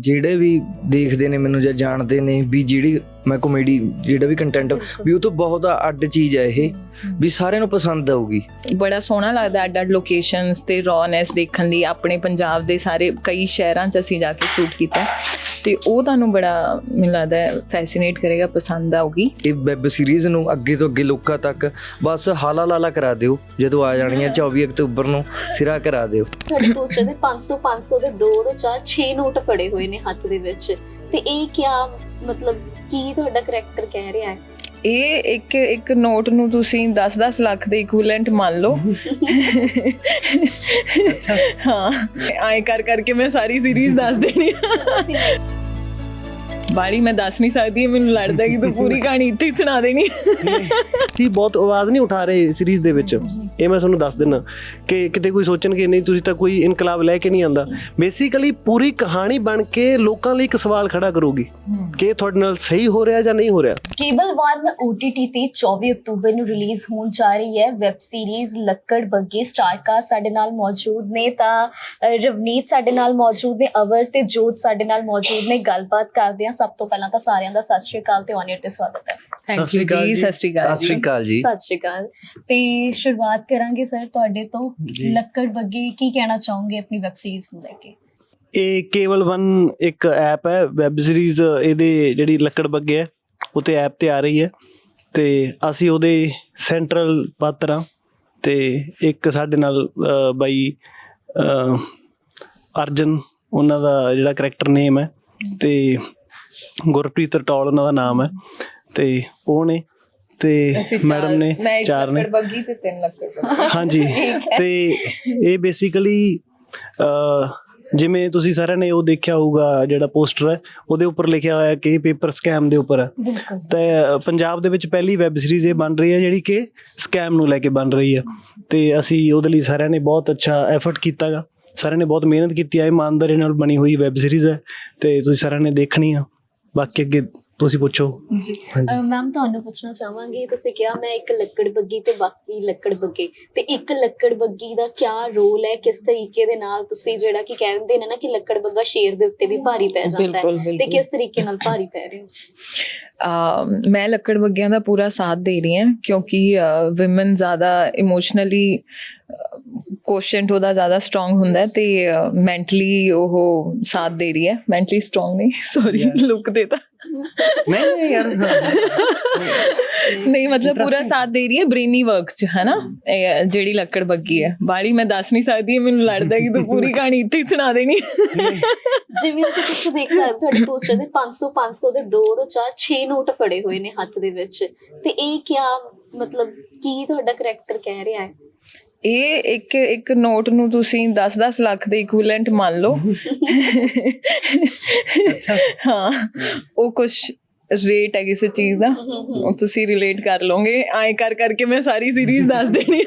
ਜਿਹੜੇ ਵੀ ਦੇਖਦੇ ਨੇ ਮੈਨੂੰ ਜਾਂ ਜਾਣਦੇ ਨੇ ਵੀ ਜਿਹੜੀ ਮੈਂ ਕਾਮੇਡੀ ਜਿਹੜਾ ਵੀ ਕੰਟੈਂਟ ਵੀ ਉਹ ਤੋਂ ਬਹੁਤ ਅੱਡ ਚੀਜ਼ ਹੈ ਇਹ ਵੀ ਸਾਰਿਆਂ ਨੂੰ ਪਸੰਦ ਆਊਗੀ। ਬੜਾ ਸੋਹਣਾ ਲੱਗਦਾ ਅੱਡ ਅੱਡ ਲੋਕੇਸ਼ਨਸ ਤੇ ਰੌਨੈਸ ਦੇਖਣ ਲਈ ਆਪਣੇ ਪੰਜਾਬ ਦੇ ਸਾਰੇ ਕਈ ਸ਼ਹਿਰਾਂ 'ਚ ਅਸੀਂ ਜਾ ਕੇ ਸ਼ੂਟ ਕੀਤਾ। ਤੇ ਉਹ ਤੁਹਾਨੂੰ ਬੜਾ ਮੈਨੂੰ ਲੱਗਦਾ ਫੈਸੀਨੇਟ ਕਰੇਗਾ ਪਸੰਦ ਆਊਗੀ। ਇਹ ਵੈਬ ਸੀਰੀਜ਼ ਨੂੰ ਅੱਗੇ ਤੋਂ ਅੱਗੇ ਲੋਕਾਂ ਤੱਕ ਬਸ ਹਾਲਾ ਲਾਲਾ ਕਰਾ ਦਿਓ। ਜਦੋਂ ਆ ਜਾਣੀ ਹੈ। 24 ਅਕਤੂਬਰ ਨੂੰ ਸਿਰਾ ਕਰਾ ਦਿਓ। ਤੁਹਾਡੇ ਪੋਸਟਰ ਦੇ 500 500 ਦੇ 2 ਤੋਂ 4 6 ਨੋਟ ਫੜੇ ਹੋਏ ਨੇ ਹੱਥ ਦੇ ਵਿੱਚ। ਤੇ ਇਹ ਕਿਆ ਮਤਲਬ ਕੀ ਤੁਹਾਡਾ ਕਰੈਕਟਰ ਕਹਿ ਰਿਹਾ ਹੈ? ਇਹ ਇੱਕ ਇੱਕ ਨੋਟ ਨੂੰ ਤੁਸੀਂ 10-10 ਲੱਖ ਦੇ ਇਕੁਇਵਲੈਂਟ ਮੰਨ ਲਓ। ਹਾਂ। ਐਂ ਕਰ ਕਰਕੇ ਮੈਂ ਸਾਰੀ ਸੀਰੀਜ਼ ਦੱਸ ਦੇਣੀ ਆ। ਬਾੜੀ ਮੈਂ ਦੱਸ ਨਹੀਂ ਸਕਦੀ ਮੈਨੂੰ ਲੱਗਦਾ ਕਿ ਤੂੰ ਪੂਰੀ ਕਹਾਣੀ ਇੱਥੇ ਹੀ ਸੁਣਾ ਦੇਣੀ। ਸੀ ਬਹੁਤ ਆਵਾਜ਼ ਨਹੀਂ ਉਠਾ ਰਹੇ ਸੀਰੀਜ਼ ਦੇ ਵਿੱਚ। ਇਹ ਮੈਂ ਤੁਹਾਨੂੰ ਦੱਸ ਦਿੰਨਾ ਕਿ ਕਿਤੇ ਕੋਈ ਸੋਚਣਗੇ ਨਹੀਂ ਤੁਸੀਂ ਤਾਂ ਕੋਈ ਇਨਕਲਾਬ ਲੈ ਕੇ ਨਹੀਂ ਆਂਦਾ। ਬੇਸਿਕਲੀ ਪੂਰੀ ਕਹਾਣੀ ਬਣ ਕੇ ਲੋਕਾਂ ਲਈ ਇੱਕ ਸਵਾਲ ਖੜਾ ਕਰੂਗੀ ਕਿ ਤੁਹਾਡੇ ਨਾਲ ਸਹੀ ਹੋ ਰਿਹਾ ਜਾਂ ਨਹੀਂ ਹੋ ਰਿਹਾ? ਕੇਬਲ 1 OTT ਤੇ 24 ਅਕਤੂਬਰ ਨੂੰ ਰਿਲੀਜ਼ ਹੋਣ ਜਾ ਰਹੀ ਹੈ। ਵੈਬ ਸੀਰੀਜ਼ ਲੱਕੜ ਬੱਗੇ ਸਟਾਰਕਾ ਸਾਡੇ ਨਾਲ ਮੌਜੂਦ ਨੇ ਤਾਂ ਰਵਨੀਤ ਸਾਡੇ ਨਾਲ ਮੌਜੂਦ ਨੇ ਅਵਰ ਤੇ ਜੋਤ ਸਾਡੇ ਨਾਲ ਮੌਜੂਦ ਨੇ। ਗੱਲਬਾਤ ਕਰਦੇ ਹਾਂ। ਸਭ ਤੋਂ ਪਹਿਲਾਂ ਤਾਂ ਸਾਰਿਆਂ ਦਾ ਸਤਿ ਸ਼੍ਰੀ ਅਕਾਲ ਤੇ ਔਨ ਤੇ ਸਵਾਗਤ ਹੈ। ਥੈਂਕ ਯੂ ਜੀ। ਸਤਿ ਸ਼੍ਰੀ ਅਕਾਲ ਸਤਿ ਸ਼੍ਰੀ ਅਕਾਲ ਜੀ। ਸਤਿ ਸ਼੍ਰੀ ਅਕਾਲ। ਤੇ ਸ਼ੁਰੂਆਤ ਕਰਾਂਗੇ ਸਰ ਤੁਹਾਡੇ ਤੋਂ ਜੀ। ਲੱਕੜ ਬੱਗੇ ਕੀ ਕਹਿਣਾ ਚਾਹੋਗੇ ਆਪਣੀ ਵੈਬ ਸੀਰੀਜ਼ ਨੂੰ ਲੈ ਕੇ? ਇਹ ਕੇਵਲ 1 ਇੱਕ ਐਪ ਹੈ ਵੈਬ ਸੀਰੀਜ਼ ਇਹਦੇ ਜਿਹੜੀ ਲੱਕੜ ਬੱਗੇ ਹੈ ਉਹ ਤੇ ਐਪ ਤੇ ਆ ਰਹੀ ਹੈ। ਤੇ ਅਸੀਂ ਉਹਦੇ ਸੈਂਟਰਲ ਪਾਤਰ ਹਾਂ ਤੇ ਇੱਕ ਸਾਡੇ ਨਾਲ ਅਹ, ਬਾਈ ਅਹ, ਅਰਜਨ ਉਹਨਾਂ ਦਾ ਜਿਹੜਾ ਕਰੈਕਟਰ ਨੇਮ ਹੈ ਤੇ ਗੁਰਪ੍ਰੀਤ ਟੌਲ ਉਹਨਾਂ ਦਾ ਨਾਮ ਹੈ। ਤੇ ਉਹ ਨੇ ਤੇ ਮੈਡਮ ਨੇ ਚਾਰ ਨੇ। ਬੱਗੀ ਤੇ ਤਿੰਨ ਲੱਕੜ ਹਾਂਜੀ। ਤੇ ਇਹ ਬੇਸਿਕਲੀ ਜਿਵੇਂ ਤੁਸੀਂ ਸਾਰਿਆਂ ਨੇ ਉਹ ਦੇਖਿਆ ਹੋਊਗਾ ਜਿਹੜਾ ਪੋਸਟਰ ਹੈ ਉਹਦੇ ਉੱਪਰ ਲਿਖਿਆ ਹੋਇਆ ਕਿ ਪੇਪਰ ਸਕੈਮ ਦੇ ਉੱਪਰ ਹੈ। ਤੇ ਪੰਜਾਬ ਦੇ ਵਿੱਚ ਪਹਿਲੀ ਵੈਬ ਸੀਰੀਜ਼ ਇਹ ਬਣ ਰਹੀ ਹੈ ਜਿਹੜੀ ਕਿ ਸਕੈਮ ਨੂੰ ਲੈ ਕੇ ਬਣ ਰਹੀ ਹੈ। ਤੇ ਅਸੀਂ ਉਹਦੇ ਲਈ ਸਾਰਿਆਂ ਨੇ ਬਹੁਤ ਅੱਛਾ ਐਫਰਟ ਕੀਤਾਗਾ। ਸਾਰਿਆਂ ਨੇ ਬਹੁਤ ਮਿਹਨਤ ਕੀਤੀ ਹੈ ਇਮਾਨਦਾਰੀ ਨਾਲ ਬਣੀ ਹੋਈ ਵੈਬ ਸੀਰੀਜ਼ ਹੈ। ਤੇ ਤੁਸੀਂ ਸਾਰਿਆਂ ਨੇ ਦੇਖਣੀ ਆ। ਬਾਕੀ ਅੱਗੇ ਤੁਸੀਂ ਪੁੱਛੋ। ਜੀ। ਹਾਂਜੀ। ਮੈਮ ਤੁਹਾਨੂੰ ਪੁੱਛਣਾ ਚਾਹਾਂਗੀ ਤੁਸੀਂ ਕਿਹਾ ਮੈਂ ਇੱਕ ਲੱਕੜ ਬੱਗੀ ਤੇ ਬਾਕੀ ਲੱਕੜ ਬੱਗੇ। ਤੇ ਇੱਕ ਲੱਕੜ ਬੱਗੀ ਦਾ ਕੀ ਰੋਲ ਹੈ? ਕਿਸ ਤਰੀਕੇ ਦੇ ਨਾਲ ਤੁਸੀਂ ਜਿਹੜਾ ਕਿ ਕਹਿੰਦੇ ਨੇ ਨਾ ਕਿ ਲੱਕੜ ਬੱਗਾ ਸ਼ੇਰ ਦੇ ਉੱਤੇ ਵੀ ਭਾਰੀ ਪੈ ਜਾਂਦਾ ਹੈ। ਤੇ। ਕਿਸ ਤਰੀਕੇ ਨਾਲ ਭਾਰੀ ਪੈ ਰਹੇ? ਹੋ ਮੈਂ ਲੱਕੜ ਬੱਗਿਆਂ ਦਾ ਪੂਰਾ ਸਾਥ ਦੇ ਰਹੀ ਹਾਂ ਕਿਉਂਕਿ ਔਮਨ ਜ਼ਿਆਦਾ ਇਮੋਸ਼ਨਲੀ ਕੋਸ਼ੈਂਟ ਉਹਦਾ ਜ਼ਿਆਦਾ ਸਟਰੋਂਗ ਹੁੰਦਾ ਹੈ ਤੇ ਮੈਂਟਲੀ ਉਹ ਸਾਥ ਦੇ ਰਹੀ ਹੈ। ਮੈਂਟਲੀ ਸਟਰੋਂਗ ਨਹੀਂ ਸੌਰੀ ਲੁੱਕ ਦੇਤਾ ਨਹੀਂ ਯਾਰ ਨਹੀਂ ਮਤਲਬ ਪੂਰਾ ਸਾਥ ਦੇ ਰਹੀ ਹੈ ਬ੍ਰੇਨੀ ਵਰਕ ਚ ਹੈ ਨਾ ਇਹ ਜਿਹੜੀ ਲੱਕੜ ਬੱਗੀ ਹੈ। ਬਾੜੀ ਮੈਂ ਦੱਸ ਨਹੀਂ ਸਕਦੀ ਮੈਨੂੰ ਲੱਗਦਾ ਕਿ ਤੂੰ ਪੂਰੀ ਕਹਾਣੀ ਇੱਥੇ ਹੀ ਸੁਣਾ ਦੇਣੀ। ਜਿਵੇਂ ਅਸੀਂ ਪਿੱਛੇ ਦੇਖ ਸਕਦੇ ਹਾਂ, ਤੁਹਾਡੇ ਪੋਸਟਰ ਦੇ 500 500 ਦੇ 2 ਤੋਂ 4 6 ਨੋਟ ਫੜੇ ਹੋਏ ਨੇ ਹੱਥ ਦੇ ਵਿੱਚ। ਤੇ ਇਹ ਕਿਆ ਮਤਲਬ ਕੀ ਤੁਹਾਡਾ ਕਰੈਕਟਰ ਕਹਿ ਰਿਹਾ ਹੈ? ਇਹ ਇੱਕ ਇੱਕ ਨੋਟ ਨੂੰ ਤੁਸੀਂ 10-10 ਲੱਖ ਦੇ ਇਕੁਇਵਲੈਂਟ ਮੰਨ ਲਓ। ਹਾਂ ਉਹ ਕੁਝ ਰੇਟ ਹੈ ਕਿਸੇ ਚੀਜ਼ ਦਾ ਉਹ ਤੁਸੀਂ ਰਿਲੇਟ ਕਰ ਲਓਗੇ। ਐਂ ਕਰ ਕਰਕੇ ਮੈਂ ਸਾਰੀ ਸੀਰੀਜ਼ ਦੱਸ ਦੇਣੀ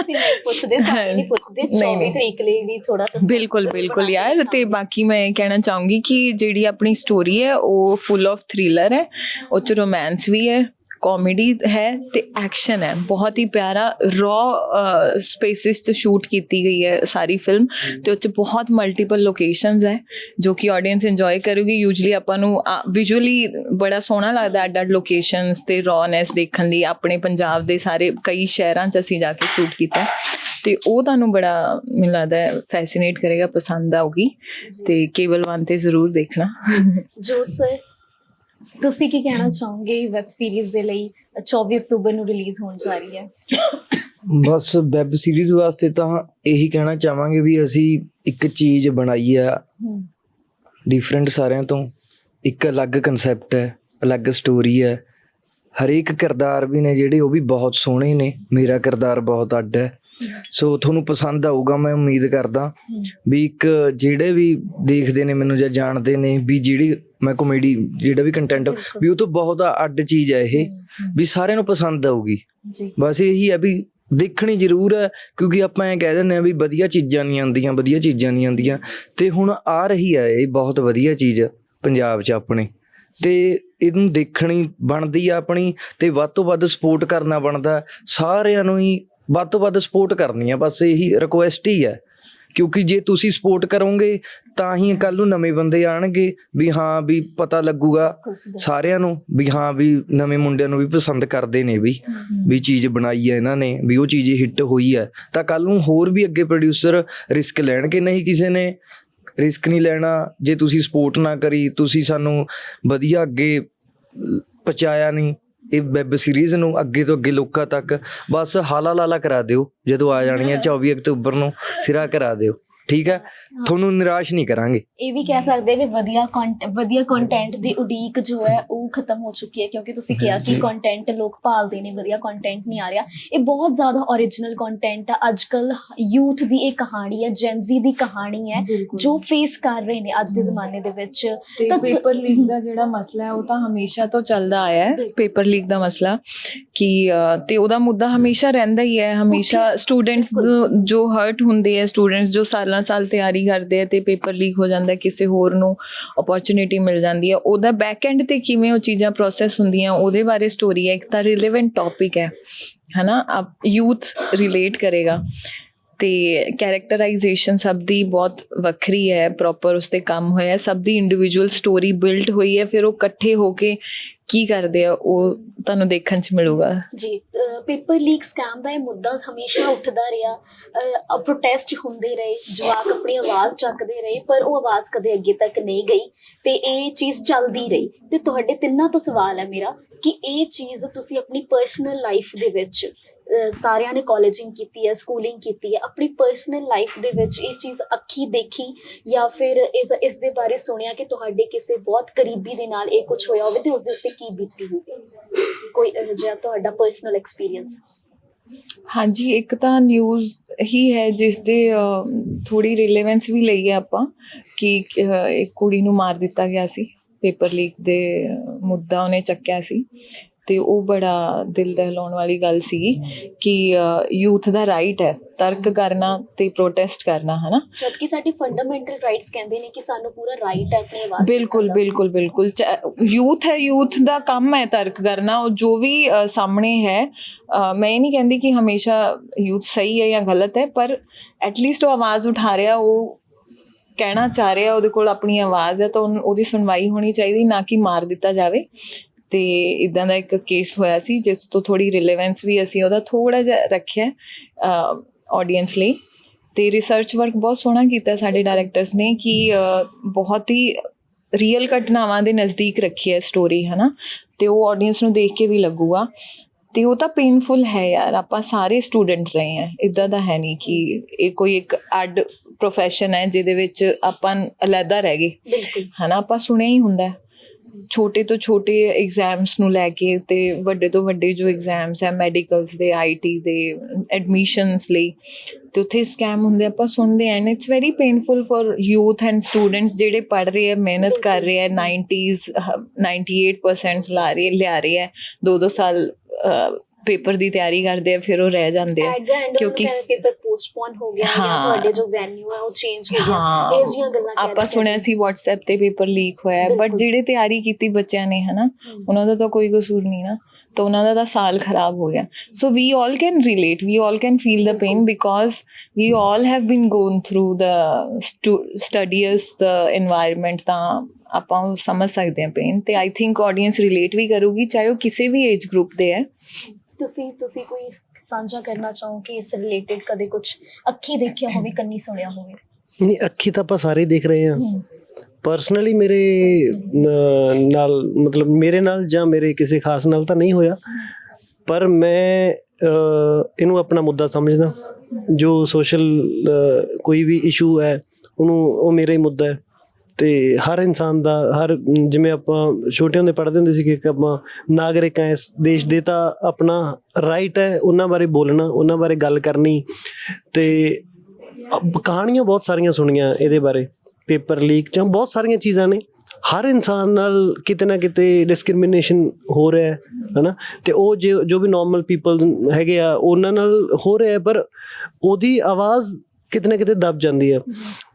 ਅਸੀਂ ਨਹੀਂ ਪੁੱਛਦੇ ਸਾਰੇ ਨਹੀਂ ਪੁੱਛਦੇ। ਨਹੀਂ, 24 ਨਹੀਂ। ਤਰੀਕ ਲਈ ਵੀ ਥੋੜਾ ਸਸਪੈਂਸ ਬਿਲਕੁਲ ਬਿਲਕੁਲ ਯਾਰ ਤੇ ਬਾਕੀ ਮੈਂ ਇਹ ਕਹਿਣਾ ਚਾਹੂੰਗੀ ਕਿ ਜਿਹੜੀ ਆਪਣੀ ਸਟੋਰੀ ਹੈ ਉਹ ਫੁੱਲ ਆਫ ਥ੍ਰਿਲਰ ਹੈ। ਉਹ ਚ ਰੋਮਾਂਸ ਵੀ ਹੈ ਕਾਮੇਡੀ ਹੈ ਤੇ ਐਕਸ਼ਨ ਹੈ। ਬਹੁਤ ਹੀ ਪਿਆਰਾ ਰॉ ਸਪੇਸਿਸ 'ਚ ਸ਼ੂਟ ਕੀਤੀ ਗਈ ਹੈ ਸਾਰੀ ਫਿਲਮ ਤੇ ਉੱਚ ਬਹੁਤ ਮਲਟੀਪਲ ਲੋਕੇਸ਼ਨਸ ਹੈ, ਜੋ ਕਿ ਆਡੀਅנס ਇੰਜੋਏ ਕਰੂਗੀ। ਯੂਜੂਲੀ ਆਪਾਂ ਨੂੰ ਵਿਜ਼ੂਅਲੀ ਬੜਾ ਸੋਹਣਾ ਲੱਗਦਾ ਅੱਡ ਅੱਡ ਲੋਕੇਸ਼ਨਸ ਤੇ ਰॉਨੈਸ ਦੇਖਣ ਲਈ। ਆਪਣੇ ਪੰਜਾਬ ਦੇ ਸਾਰੇ ਕਈ ਸ਼ਹਿਰਾਂ 'ਚ ਅਸੀਂ ਜਾ ਕੇ ਸ਼ੂਟ ਕੀਤਾ। ਤੇ ਉਹ ਤੁਹਾਨੂੰ ਬੜਾ, ਮੈਨੂੰ ਲੱਗਦਾ ਫੈਸੀਨੇਟ ਕਰੇਗਾ, ਪਸੰਦ ਆਊਗੀ। ਤੇ ਕੇਬਲ 1 ਤੇ ਜ਼ਰੂਰ ਦੇਖਣਾ। ਜੋਤ ਸਰ ਤੁਸੀਂ ਕੀ ਕਹਿਣਾ ਚਾਹੋਗੇ ਵੈਬ ਸੀਰੀਜ਼ ਦੇ ਲਈ? 24 ਅਕਤੂਬਰ ਨੂੰ ਰਿਲੀਜ਼ ਹੋਣ ਜਾ ਰਹੀ ਹੈ। ਬਸ ਵੈਬ ਸੀਰੀਜ਼ ਵਾਸਤੇ ਤਾਂ ਇਹੀ ਕਹਿਣਾ ਚਾਹਾਂਗੇ ਵੀ ਅਸੀਂ ਇੱਕ ਚੀਜ਼ ਬਣਾਈ ਆ। ਡਿਫਰੈਂਟ ਸਾਰਿਆਂ ਤੋਂ। ਇੱਕ ਅਲੱਗ ਕਨਸੈਪਟ ਹੈ ਅਲੱਗ ਸਟੋਰੀ ਹੈ। ਹਰੇਕ ਕਿਰਦਾਰ ਵੀ ਨੇ ਜਿਹੜੇ ਉਹ ਵੀ ਬਹੁਤ ਸੋਹਣੇ ਨੇ। ਮੇਰਾ ਕਿਰਦਾਰ ਬਹੁਤ ਅੱਡ ਹੈ। ਸੋ ਤੁਹਾਨੂੰ ਪਸੰਦ ਆਊਗਾ ਮੈਂ ਉਮੀਦ ਕਰਦਾ ਵੀ ਇੱਕ ਜਿਹੜੇ ਵੀ ਦੇਖਦੇ ਨੇ ਮੈਨੂੰ ਜਾਂ ਜਾਣਦੇ ਨੇ ਵੀ ਜਿਹੜੀ ਮੈਂ ਕਾਮੇਡੀ ਜਿਹੜਾ ਵੀ ਕੰਟੈਂਟ ਵੀ ਉਹ ਤੋਂ ਬਹੁਤ ਅੱਡ ਚੀਜ਼ ਹੈ ਇਹ ਵੀ ਸਾਰਿਆਂ ਨੂੰ ਪਸੰਦ ਆਊਗੀ। ਜੀ। ਬਸ ਇਹੀ ਹੈ ਵੀ ਦੇਖਣੀ ਜ਼ਰੂਰ ਹੈ ਕਿਉਂਕਿ ਆਪਾਂ ਐ ਕਹਿ ਦਿੰਦੇ ਆ ਵੀ ਵਧੀਆ ਚੀਜ਼ਾਂ ਨਹੀਂ ਆਉਂਦੀਆਂ ਵਧੀਆ ਚੀਜ਼ਾਂ ਨਹੀਂ ਆਉਂਦੀਆਂ। ਤੇ ਹੁਣ ਆ ਰਹੀ ਹੈ ਇਹ ਬਹੁਤ ਵਧੀਆ ਚੀਜ਼ ਪੰਜਾਬ 'ਚ ਆਪਣੇ। ਤੇ ਇਹਨੂੰ ਦੇਖਣੀ ਬਣਦੀ ਆ ਆਪਣੀ ਤੇ ਵੱਧ ਤੋਂ ਵੱਧ ਸਪੋਰਟ ਕਰਨਾ ਬਣਦਾ। ਸਾਰਿਆਂ ਨੂੰ ਹੀ ਵੱਧ ਤੋਂ ਵੱਧ ਸਪੋਰਟ ਕਰਨੀ ਆ ਬਸ ਇਹੀ ਰਿਕੁਐਸਟ ਹੀ ਹੈ ਕਿਉਂਕਿ ਜੇ ਤੁਸੀਂ ਸਪੋਰਟ ਕਰੋਗੇ ਤਾਂ ਹੀ ਕੱਲ ਨੂੰ ਨਵੇਂ ਬੰਦੇ ਆਣਗੇ ਵੀ ਹਾਂ ਵੀ ਪਤਾ ਲੱਗੂਗਾ ਸਾਰਿਆਂ ਨੂੰ ਵੀ ਹਾਂ ਵੀ ਨਵੇਂ ਮੁੰਡਿਆਂ ਨੂੰ ਵੀ ਪਸੰਦ ਕਰਦੇ ਨੇ ਵੀ ਵੀ ਚੀਜ਼ ਬਣਾਈ ਹੈ ਇਹਨਾਂ ਨੇ ਵੀ ਉਹ ਚੀਜ਼ ਹਿੱਟ ਹੋਈ ਹੈ। ਤਾਂ ਕੱਲ ਨੂੰ ਹੋਰ ਵੀ ਅੱਗੇ ਪ੍ਰੋਡਿਊਸਰ ਰਿਸਕ ਲੈਣਗੇ ਨਹੀਂ ਕਿਸੇ ਨੇ? ਰਿਸਕ ਨਹੀਂ ਲੈਣਾ ਜੇ ਤੁਸੀਂ ਸਪੋਰਟ ਨਾ ਕਰੀ ਤੁਸੀਂ ਸਾਨੂੰ ਵਧੀਆ ਅੱਗੇ ਪਹੁੰਚਾਇਆ ਨਹੀਂ ਇਹ ਵੈਬ ਸੀਰੀਜ਼ ਨੂੰ ਅੱਗੇ ਤੋਂ ਅੱਗੇ ਲੋਕਾਂ ਤੱਕ ਬਸ ਹਾਲਾ ਲਾਲਾ ਕਰਾ ਦਿਓ ਜਦੋਂ ਆ ਜਾਣੀ ਹੈ। 24 ਅਕਤੂਬਰ ਨੂੰ ਸਿਰਾ ਕਰਾ ਦਿਓ। ਠੀਕ ਹੈ? ਤੁਹਾਨੂੰ ਨਿਰਾਸ਼ ਨਹੀਂ ਕਰਾਂਗੇ। ਇਹ ਵੀ ਕਹਿ ਸਕਦੇ ਵੀ ਵਧੀਆ ਵਧੀਆ ਕੰਟੈਂਟ ਦੀ ਉਡੀਕ ਜੋ ਹੈ ਉਹ ਖਤਮ ਹੋ ਚੁੱਕੀ ਹੈ ਕਿਉਂਕਿ ਤੁਸੀਂ ਕਿਹਾ ਕਿ ਕੰਟੈਂਟ ਲੋਕ ਭਾਲਦੇ ਨੇ ਵਧੀਆ ਕੰਟੈਂਟ ਨਹੀਂ ਆ ਰਿਹਾ। ਇਹ ਬਹੁਤ ਜ਼ਿਆਦਾ origignal ਕੰਟੈਂਟ ਆ। ਅੱਜਕੱਲ ਯੂਥ ਦੀ ਇਹ ਕਹਾਣੀ ਹੈ ਜੈਨਜ਼ੀ ਦੀ ਕਹਾਣੀ ਹੈ ਜੋ ਫੇਸ ਕਰ ਰਹੇ ਨੇ ਅੱਜ ਦੇ ਜ਼ਮਾਨੇ ਦੇ ਵਿੱਚ। ਤੇ ਪੇਪਰ ਲੀਕ ਦਾ ਜਿਹੜਾ ਮਸਲਾ ਹੈ ਉਹ ਤਾਂ ਹਮੇਸ਼ਾ ਤੋਂ ਚੱਲਦਾ ਆਇਆ ਹੈ। ਪੇਪਰ ਲੀਕ ਦਾ ਮਸਲਾ। ਕਿ ਤੇ ਉਹਦਾ ਮੁੱਦਾ ਹਮੇਸ਼ਾ ਰਹਿੰਦਾ ਹੀ ਹੈ। ਹਮੇਸ਼ਾ ਸਟੂਡੈਂਟਸ ਜੋ ਹਰਟ ਹੁੰਦੇ ਆ ਸਟੂਡੈਂਟਸ ਜੋ ਸਾਲਾਂ 16 ਸਾਲ ਤਿਆਰੀ ਕਰਦੇ ਆ ਤੇ ਪੇਪਰ ਲੀਕ ਹੋ ਜਾਂਦਾ, ਕਿਸੇ ਹੋਰ ਨੂੰ ਓਪਰਚ्युनिटी ਮਿਲ ਜਾਂਦੀ ਹੈ ਉਹਦਾ ਬੈਕ ਐਂਡ ਤੇ ਕਿਵੇਂ ਉਹ ਚੀਜ਼ਾਂ ਪ੍ਰੋਸੈਸ ਹੁੰਦੀਆਂ, ਉਹਦੇ ਬਾਰੇ ਸਟੋਰੀ ਹੈ ਇੱਕ ਤਾਂ ਰਿਲੇਵੈਂਟ ਟੌਪਿਕ ਹੈ, ਹਨਾ? ਆਪ ਯੂਥ ਰਿਲੇਟ ਕਰੇਗਾ। ਤੇ ਕੈਰੈਕਟਰਾਈਜੇਸ਼ਨ ਸਭ ਦੀ ਬਹੁਤ ਵੱਖਰੀ ਹੈ ਪ੍ਰੋਪਰ ਉਸ ਤੇ ਕੰਮ ਹੋਇਆ ਸਭ ਦੀ ਇੰਡੀਵਿਜੂਅਲ ਸਟੋਰੀ ਬਿਲਡ ਹੋਈ ਹੈ, ਫਿਰ ਉਹ ਇਕੱਠੇ ਹੋ ਕੇ ਕੀ ਕਰਦੇ ਆ, ਉਹ ਤੁਹਾਨੂੰ ਦੇਖਣ ਚ ਮਿਲੂਗਾ। ਜੀ ਪੇਪਰ ਲੀਕ ਸਕੈਮ ਦਾ ਇਹ ਮੁੱਦਾ ਹਮੇਸ਼ਾ ਉੱਠਦਾ ਰਿਹਾ। ਪ੍ਰੋਟੈਸਟ ਹੁੰਦੇ ਰਹੇ, ਜਵਾਕ ਆਪਣੀ ਆਵਾਜ਼ ਚੱਕਦੇ ਰਹੇ, ਪਰ ਉਹ ਆਵਾਜ਼ ਕਦੇ ਅੱਗੇ ਤੱਕ ਨਹੀਂ ਗਈ ਤੇ ਇਹ ਚੀਜ਼ ਚੱਲਦੀ ਰਹੀ। ਤੇ ਤੁਹਾਡੇ ਤਿੰਨਾਂ ਤੋਂ ਸਵਾਲ ਹੈ ਮੇਰਾ ਕਿ ਇਹ ਚੀਜ਼ ਤੁਸੀਂ ਆਪਣੀ ਪਰਸਨਲ ਲਾਈਫ ਦੇ ਵਿੱਚ ਸਾਰਿਆਂ ਨੇ ਕਾਲਜਿੰਗ ਕੀਤੀ ਹੈ ਸਕੂਲਿੰਗ ਕੀਤੀ ਹੈ, ਆਪਣੀ ਪਰਸਨਲ ਲਾਈਫ ਦੇ ਵਿੱਚ ਇਹ ਚੀਜ਼ ਅੱਖੀ ਦੇਖੀ ਜਾਂ ਫਿਰ ਇਸ ਇਸ ਦੇ ਬਾਰੇ ਸੁਣਿਆ ਕਿ ਤੁਹਾਡੇ ਕਿਸੇ ਬਹੁਤ ਕਰੀਬੀ ਦੇ ਨਾਲ ਇਹ ਕੁਝ ਹੋਇਆ ਹੋਵੇ ਤੇ ਉਸ ਦੇ ਉੱਤੇ ਕੀ ਬੀਤੀ ਹੋਵੇ? ਕੋਈ ਇਹੋ ਤੁਹਾਡਾ ਪਰਸਨਲ ਐਕਸਪੀਰੀਅੰਸ ਹਾਂਜੀ, ਇੱਕ ਤਾਂ ਨਿਊਜ਼ ਹੀ ਹੈ ਜਿਸ ਦੇ ਥੋੜੀ ਰਿਲੇਵੈਂਸ ਵੀ ਲਈ ਹੈ ਆਪਾਂ ਕਿ ਇੱਕ ਕੁੜੀ ਨੂੰ ਮਾਰ ਦਿੱਤਾ ਗਿਆ ਸੀ ਪੇਪਰ ਲੀਕ ਦੇ ਮੁੱਦਾ ਉਹਨੇ ਚੱਕਿਆ ਸੀ। ਤੇ ਉਹ ਬੜਾ ਦਿਲ ਦਹਿਲਾਉਣ ਵਾਲੀ ਗੱਲ ਸੀ ਕਿ ਯੂਥ ਦਾ ਰਾਈਟ ਹੈ ਤਰਕ ਕਰਨਾ ਤੇ ਪ੍ਰੋਟੈਸਟ ਕਰਨਾ ਹਨਾ? ਜਦਕਿ ਸਾਡੇ ਫੰਡਾਮੈਂਟਲ ਰਾਈਟਸ ਕਹਿੰਦੇ ਨੇ ਕਿ ਸਾਨੂੰ ਪੂਰਾ ਰਾਈਟ ਹੈ ਆਪਣੀ ਆਵਾਜ਼ ਬਿਲਕੁਲ। ਬਿਲਕੁਲ ਬਿਲਕੁਲ। ਯੂਥ ਹੈ ਯੂਥ ਦਾ ਕੰਮ ਹੈ ਤਰਕ ਕਰਨਾ ਉਹ ਜੋ ਵੀ ਸਾਹਮਣੇ ਹੈ ਮੈਂ ਇਹ ਨਹੀਂ ਕਹਿੰਦੀ ਕਿ ਹਮੇਸ਼ਾ ਯੂਥ ਸਹੀ ਹੈ ਜਾਂ ਗਲਤ ਹੈ ਪਰ ਐਟਲੀਸਟ ਉਹ ਆਵਾਜ਼ ਉਠਾ ਰਿਹਾ ਉਹ ਕਹਿਣਾ ਚਾਹ ਰਿਹਾ ਉਹਦੇ ਕੋਲ ਆਪਣੀ ਆਵਾਜ਼ ਹੈ ਤਾਂ ਉਹਦੀ ਸੁਣਵਾਈ ਹੋਣੀ ਚਾਹੀਦੀ ਨਾ ਕਿ ਮਾਰ ਦਿੱਤਾ ਜਾਵੇ। ਤੇ ਇਦਾਂ ਦਾ ਇੱਕ ਕੇਸ ਹੋਇਆ ਸੀ ਜਿਸ ਤੋਂ ਥੋੜੀ ਰਿਲੇਵੈਂਸ ਵੀ ਅਸੀਂ ਉਹਦਾ ਥੋੜਾ ਜਿਹਾ ਰੱਖਿਆ ਆਡੀਅנס ਲਈ। ਤੇ ਰਿਸਰਚ ਵਰਕ ਬਹੁਤ ਸੋਹਣਾ ਕੀਤਾ ਸਾਡੇ ਡਾਇਰੈਕਟਰਸ ਨੇ ਕਿ ਬਹੁਤ ਹੀ ਰੀਅਲ ਘਟਨਾਵਾਂ ਦੇ ਨਜ਼ਦੀਕ ਰੱਖੀ ਹੈ ਸਟੋਰੀ ਹਨਾ? ਤੇ ਉਹ ਆਡੀਅנס ਨੂੰ ਦੇਖ ਕੇ ਵੀ ਲੱਗੂਗਾ। ਤੇ ਉਹ ਤਾਂ ਪੇਨਫੁਲ ਹੈ ਯਾਰ ਆਪਾਂ ਸਾਰੇ ਸਟੂਡੈਂਟ ਰਹੇ ਆ ਇਦਾਂ ਦਾ ਹੈ ਨਹੀਂ ਕਿ ਇਹ ਕੋਈ ਇੱਕ ਐਡ ਪ੍ਰੋਫੈਸ਼ਨ ਹੈ ਜਿਹਦੇ ਵਿੱਚ ਆਪਾਂ ਅਲੱਦਾ ਰਹਿ ਗਏ। ਹਨਾ? ਆਪਾਂ ਸੁਣਿਆ ਹੀ ਹੁੰਦਾ। ਛੋਟੇ ਤੋਂ ਛੋਟੇ ਐਗਜ਼ਾਮਸ ਨੂੰ ਲੈ ਕੇ ਤੇ ਵੱਡੇ ਤੋਂ ਵੱਡੇ ਜੋ ਐਗਜ਼ਾਮਸ ਹੈ ਮੈਡੀਕਲਸ ਦੇ ਆਈਟੀ ਦੇ ਐਡਮਿਸ਼ਨਸ ਲਈ ਤੇ ਉੱਥੇ ਸਕੈਮ ਹੁੰਦੇ ਆਪਾਂ ਸੁਣਦੇ and it's very painful for youth and students ਜਿਹੜੇ ਪੜ ਰਹੇ ਆ ਮਿਹਨਤ ਕਰ ਰਹੇ ਆ 90s ਅਹ, 98% ਲਾ ਰਹੇ ਲਿਆ ਰਹੇ ਆ ਦੋ ਦੋ ਸਾਲ ਪੇਪਰ ਦੀ ਤਿਆਰੀ ਕਰਦੇ ਆ ਫਿਰ ਉਹ ਰਹਿ ਜਾਂਦੇ ਆ ਕਿਉਂਕਿ ਪੇਪਰ ਪੋਸਟਪੋਨ ਹੋ ਗਿਆ ਜਾਂ ਤੁਹਾਡੇ ਜੋ ਵੈਨਿਊ ਹੈ ਉਹ ਚੇਂਜ ਹੋ ਗਿਆ। ਇਹ ਜੀਆਂ ਗੱਲਾਂ ਆਪਾਂ ਸੁਣਿਆ ਸੀ WhatsApp ਤੇ ਪੇਪਰ ਲੀਕ ਹੋਇਆ ਬਟ ਜਿਹੜੇ ਤਿਆਰੀ ਕੀਤੀ ਬੱਚਿਆਂ ਨੇ ਹਨਾ ਉਹਨਾਂ ਦਾ ਤਾਂ ਕੋਈ ਕਸੂਰ ਨਹੀਂ ਨਾ ਤਾਂ ਉਹਨਾਂ ਦਾ ਤਾਂ ਸਾਲ ਖਰਾਬ ਹੋ ਗਿਆ। So we all can relate we all can feel the pain because we all have been gone through the studies the environment ਤਾਂ ਆਪਾਂ ਸਮਝ ਸਕਦੇ ਹਾਂ ਪੇਨ ਤੇ ਆਈ ਥਿੰਕ ਆਡੀਅנס ਰਿਲੇਟ ਵੀ ਕਰੂਗੀ ਚਾਹੇ ਉਹ ਕਿਸੇ ਵੀ ਏਜ ਗਰੁੱਪ ਦੇ ਹੈ। ਤੁਸੀਂ ਤੁਸੀਂ ਕੋਈ ਸਾਂਝਾ ਕਰਨਾ ਚਾਹੋ ਕਿ ਇਸ ਰਿਲੇਟਡ ਕਦੇ ਕੁਝ ਅੱਖੀ ਦੇਖਿਆ ਹੋਵੇ ਕੰਨੀ ਸੁਣਿਆ ਹੋਵੇ? ਨਹੀਂ ਅੱਖੀ ਤਾਂ ਆਪਾਂ ਸਾਰੇ ਦੇਖ ਰਹੇ ਹਾਂ। ਪਰਸਨਲੀ ਮੇਰੇ ਨਾਲ ਮਤਲਬ ਮੇਰੇ ਨਾਲ ਜਾਂ ਮੇਰੇ ਕਿਸੇ ਖਾਸ ਨਾਲ ਤਾਂ ਨਹੀਂ ਹੋਇਆ। ਪਰ ਮੈਂ ਇਹਨੂੰ ਆਪਣਾ ਮੁੱਦਾ ਸਮਝਦਾ। ਜੋ ਸੋਸ਼ਲ ਕੋਈ ਵੀ ਇਸ਼ੂ ਹੈ ਉਹਨੂੰ ਉਹ ਮੇਰਾ ਹੀ ਮੁੱਦਾ ਹੈ। ਤੇ ਹਰ ਇਨਸਾਨ ਦਾ, ਹਰ, ਜਿਵੇਂ ਆਪਾਂ ਛੋਟੇ ਹੁੰਦੇ ਪੜ੍ਹਦੇ ਹੁੰਦੇ ਸੀ ਕਿ ਆਪਾਂ ਨਾਗਰਿਕ ਆ ਇਸ ਦੇਸ਼ ਦੇ, ਤਾਂ ਆਪਣਾ ਰਾਈਟ ਹੈ, ਉਹਨਾਂ ਬਾਰੇ ਬੋਲਣਾ, ਉਹਨਾਂ ਬਾਰੇ ਗੱਲ ਕਰਨੀ। ਤੇ ਕਹਾਣੀਆਂ ਬਹੁਤ ਸਾਰੀਆਂ ਸੁਣੀਆਂ ਇਹਦੇ ਬਾਰੇ, ਪੇਪਰ ਲੀਕ ਜਾਂ ਬਹੁਤ ਸਾਰੀਆਂ ਚੀਜ਼ਾਂ ਨੇ। ਹਰ ਇਨਸਾਨ ਨਾਲ ਕਿਤੇ ਨਾ ਕਿਤੇ ਡਿਸਕ੍ਰਿਮੀਨੇਸ਼ਨ ਹੋ ਰਿਹਾ ਹੈ, ਹਨਾ? ਤੇ ਉਹ ਜੋ ਜੋ ਵੀ ਨਾਰਮਲ ਪੀਪਲ ਹੈਗੇ ਆ, ਉਹਨਾਂ ਨਾਲ ਹੋ ਰਿਹਾ ਪਰ ਉਹਦੀ ਆਵਾਜ਼ ਕਿਤੇ ਨਾ ਕਿਤੇ ਦਬ ਜਾਂਦੀ ਹੈ।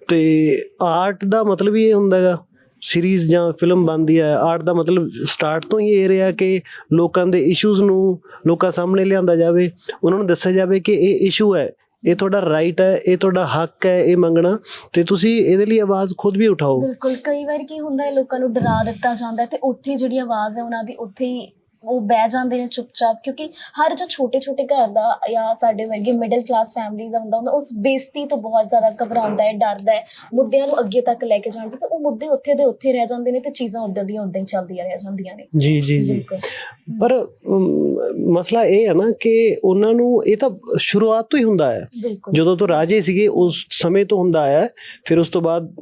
ਤੇ ਆਰਟ ਦਾ ਮਤਲਬ ਹੀ ਇਹ ਹੁੰਦਾ ਹੈਗਾ ਸੀਰੀਜ਼ ਜਾਂ ਫਿਲਮ ਬਣਦੀ ਹੈ ਆਰਟ ਦਾ ਮਤਲਬ ਸਟਾਰਟ ਤੋਂ ਹੀ ਇਹ ਰਿਹਾ ਕਿ ਲੋਕਾਂ ਦੇ ਇਸ਼ੂਜ਼ ਨੂੰ ਲੋਕਾਂ ਸਾਹਮਣੇ ਲਿਆਂਦਾ ਜਾਵੇ, ਉਹਨਾਂ ਨੂੰ ਦੱਸਿਆ ਜਾਵੇ ਕਿ ਇਹ ਇਸ਼ੂ ਹੈ, ਇਹ ਤੁਹਾਡਾ ਰਾਈਟ ਹੈ, ਇਹ ਤੁਹਾਡਾ ਹੱਕ ਹੈ, ਇਹ ਮੰਗਣਾ, ਤੇ ਤੁਸੀਂ ਇਹਦੇ ਲਈ ਆਵਾਜ਼ ਖੁਦ ਵੀ ਉਠਾਓ। ਬਿਲਕੁਲ, ਕਈ ਵਾਰ ਕੀ ਹੁੰਦਾ ਹੈ, ਲੋਕਾਂ ਨੂੰ ਡਰਾ ਦਿੱਤਾ ਜਾਂਦਾ ਹੈ ਤੇ ਉੱਥੇ ਜਿਹੜੀ ਆਵਾਜ਼ ਹੈ ਉਹਨਾਂ ਦੀ ਉੱਥੇ ਹੀ ਉਹ ਬਹਿ ਜਾਂਦੇ ਨੇ ਚੁੱਪਚਾਪ ਕਿਉਂਕਿ ਹਰ ਜੋ ਛੋਟੇ ਛੋਟੇ ਘਰ ਦਾ ਜਾਂ ਸਾਡੇ ਵਰਗੇ ਮਿਡਲ ਕਲਾਸ ਫੈਮਿਲੀ ਦਾ ਹੁੰਦਾ ਹੁੰਦਾ ਉਸ ਬੇਇੱਜ਼ਤੀ ਤੋਂ ਬਹੁਤ ਜ਼ਿਆਦਾ ਘਬਰਾਉਂਦਾ ਹੈ ਡਰਦਾ ਹੈ ਮੁੱਦਿਆਂ ਨੂੰ ਅੱਗੇ ਤੱਕ ਲੈ ਕੇ ਜਾਣ ਤੇ ਉਹ ਮੁੱਦੇ ਉੱਥੇ ਦੇ ਉੱਥੇ ਰਹਿ ਜਾਂਦੇ ਨੇ ਤੇ ਚੀਜ਼ਾਂ ਉਦਾਂ ਦੀਆਂ ਉਦਾਂ ਹੀ ਚੱਲਦੀਆਂ ਰਹਿ ਜਾਂਦੀਆਂ ਨੇ। ਜੀ ਜੀ ਜੀ। ਪਰ ਮਸਲਾ ਇਹ ਹੈ ਨਾ ਕਿ ਉਹਨਾਂ ਨੂੰ ਇਹ ਤਾਂ ਸ਼ੁਰੂਆਤ ਤੋਂ ਹੀ ਹੁੰਦਾ ਹੈ। ਜਦੋਂ ਤੋਂ ਰਾਜੇ ਸੀਗੇ ਉਸ ਸਮੇਂ ਤੋਂ ਹੁੰਦਾ ਆਇਆ ਹੈ। ਫਿਰ ਉਸ ਤੋਂ ਬਾਅਦ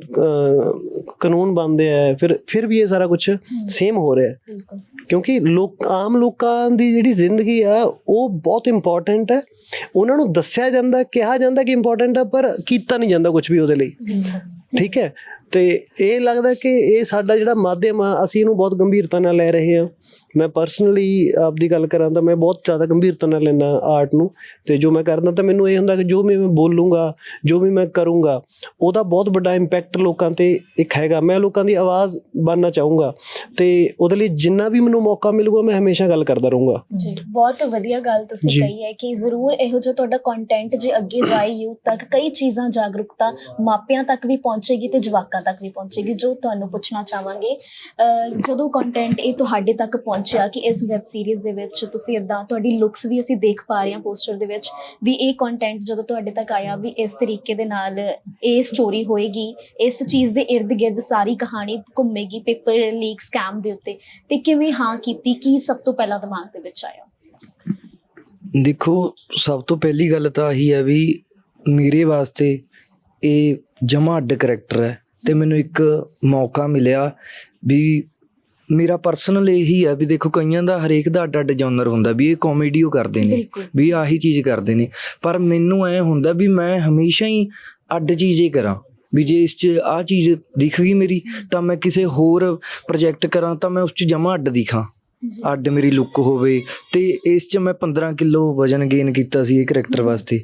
ਕਾਨੂੰਨ ਬਣਦੇ ਆ ਫਿਰ ਫਿਰ ਵੀ ਇਹ ਸਾਰਾ ਕੁਝ ਸੇਮ ਹੋ ਰਿਹਾ ਹੈ। ਬਿਲਕੁਲ। ਕਿਉਂਕਿ ਲੋਕ ਆਮ ਲੋਕਾਂ ਦੀ ਜਿਹੜੀ ਜ਼ਿੰਦਗੀ ਆ ਉਹ ਬਹੁਤ ਇੰਪੋਰਟੈਂਟ ਹੈ। ਉਹਨਾਂ ਨੂੰ ਦੱਸਿਆ ਜਾਂਦਾ ਕਿਹਾ ਜਾਂਦਾ ਕਿ ਇੰਪੋਰਟੈਂਟ ਹੈ ਪਰ ਕੀਤਾ ਨਹੀਂ ਜਾਂਦਾ ਕੁਝ ਵੀ ਉਹਦੇ ਲਈ। ਠੀਕ ਹੈ? ਤੇ ਇਹ ਲੱਗਦਾ ਕਿ ਇਹ ਸਾਡਾ ਜਿਹੜਾ ਮਾਧਿਅਮ ਆ ਅਸੀਂ ਇਹਨੂੰ ਬਹੁਤ ਗੰਭੀਰਤਾ ਨਾਲ ਲੈ ਰਹੇ ਹਾਂ। ਮੈਂ ਪਰਸਨਲੀ ਆਪਦੀ ਗੱਲ ਕਰਾਂ ਤਾਂ ਮੈਂ ਬਹੁਤ ਜ਼ਿਆਦਾ ਗੰਭੀਰਤਾ ਨਾਲ ਲੈਣਾ ਆਰਟ ਨੂੰ। ਤੇ ਜੋ ਮੈਂ ਕਰਦਾ ਤਾਂ ਮੈਨੂੰ ਇਹ ਹੁੰਦਾ ਕਿ ਜੋ ਵੀ ਮੈਂ ਬੋਲੂੰਗਾ ਜੋ ਵੀ ਮੈਂ ਕਰੂੰਗਾ ਉਹਦਾ ਬਹੁਤ ਵੱਡਾ ਇੰਪੈਕਟ ਲੋਕਾਂ ਤੇ ਇੱਕ ਹੈਗਾ। ਮੈਂ ਲੋਕਾਂ ਦੀ ਆਵਾਜ਼ ਬਣਨਾ ਚਾਹੂੰਗਾ ਤੇ ਉਹਦੇ ਲਈ ਜਿੰਨਾ ਵੀ ਮੈਨੂੰ ਮੌਕਾ ਮਿਲੂਗਾ ਮੈਂ ਹਮੇਸ਼ਾ ਗੱਲ ਕਰਦਾ ਰਹੂੰਗਾ। ਜੀ ਬਹੁਤ ਵਧੀਆ ਗੱਲ ਤੁਸੀਂ। ਕਹੀ ਹੈ ਕਿ ਜ਼ਰੂਰ ਇਹੋ ਜਿਹਾ ਤੁਹਾਡਾ ਕੰਟੈਂਟ ਜੇ ਅੱਗੇ ਜਾਏ ਯੂਥ ਤੱਕ ਕਈ ਚੀਜ਼ਾਂ ਜਾਗਰੂਕਤਾ ਮਾਪਿਆਂ ਤੱਕ ਵੀ ਪਹੁੰਚੇਗੀ ਤੇ ਜਵਾਕਾਂ ਤੱਕ ਵੀ ਪਹੁੰਚੇਗੀ, ਜੋ ਤੁਹਾਨੂੰ ਪੁੱਛਣਾ ਚਾਹਾਂਗੇ। ਜਦੋਂ ਕੰਟੈਂਟ ਇਹ ਤੁਹਾਡੇ ਤੱਕ ਪਹੁੰਚਿਆ ਕਿ ਇਸ ਵੈਬ ਸੀਰੀਜ਼ ਦੇ ਵਿੱਚ ਤੁਸੀਂ ਇਦਾਂ ਤੁਹਾਡੀ ਲੁੱਕਸ ਵੀ ਅਸੀਂ ਦੇਖ ਪਾ ਰਹੇ ਹਾਂ ਪੋਸਟਰ ਦੇ ਵਿੱਚ, ਵੀ ਇਹ ਕੰਟੈਂਟ ਜਦੋਂ ਤੁਹਾਡੇ ਤੱਕ ਆਇਆ ਵੀ ਇਸ ਤਰੀਕੇ ਦੇ ਨਾਲ ਇਹ ਸਟੋਰੀ ਹੋਏਗੀ, ਇਸ ਚੀਜ਼ ਦੇ ird ਗਿਰਦ ਸਾਰੀ ਕਹਾਣੀ ਘੁੰਮੇਗੀ ਪੇਪਰ ਲੀਕ ਸਕੈਮ ਦੇ ਉੱਤੇ, ਤੇ ਕਿਵੇਂ ਹਾਂ ਕੀਤੀ, ਕੀ ਸਭ ਤੋਂ ਪਹਿਲਾਂ ਦਿਮਾਗ ਦੇ ਵਿੱਚ ਆਇਆ? ਦੇਖੋ, ਸਭ ਤੋਂ ਪਹਿਲੀ ਗੱਲ ਤਾਂ ਇਹੀ ਹੈ ਵੀ ਮੇਰੇ ਵਾਸਤੇ ਇਹ ਜਮਾ ਅੱਡ ਕਰੈਕਟਰ ਹੈ। ਤੇ ਮੈਨੂੰ ਇੱਕ ਮੌਕਾ ਮਿਲਿਆ ਵੀ ਮੇਰਾ ਪਰਸਨਲ ਇਹੀ ਹੈ ਵੀ ਦੇਖੋ ਕਈਆਂ ਦਾ ਹਰੇਕ ਦਾ ਅੱਡ ਅੱਡ ਜਨਰ ਹੁੰਦਾ ਵੀ ਇਹ ਕਾਮੇਡੀ ਉਹ ਕਰਦੇ ਨੇ ਵੀ ਆਹੀ ਚੀਜ਼ ਕਰਦੇ ਨੇ। ਪਰ ਮੈਨੂੰ ਐ ਹੁੰਦਾ ਵੀ ਮੈਂ ਹਮੇਸ਼ਾ ਹੀ ਅੱਡ ਚੀਜ਼ ਹੀ ਕਰਾਂ ਵੀ ਜੇ ਇਸ 'ਚ ਆ ਚੀਜ਼ ਦਿਖ ਗਈ ਮੇਰੀ ਤਾਂ ਮੈਂ ਕਿਸੇ ਹੋਰ ਪ੍ਰੋਜੈਕਟ ਕਰਾਂ ਤਾਂ ਮੈਂ ਉਸ 'ਚ ਜਮਾ ਅੱਡ ਦਿਖਾਂ। ਅੱਡ ਮੇਰੀ ਲੁੱਕ ਹੋਵੇ ਤੇ ਇਸ 'ਚ ਮੈਂ 15 ਕਿਲੋ ਵਜਨ ਗੇਨ ਕੀਤਾ ਸੀ ਇਹ ਕਰੈਕਟਰ ਵਾਸਤੇ।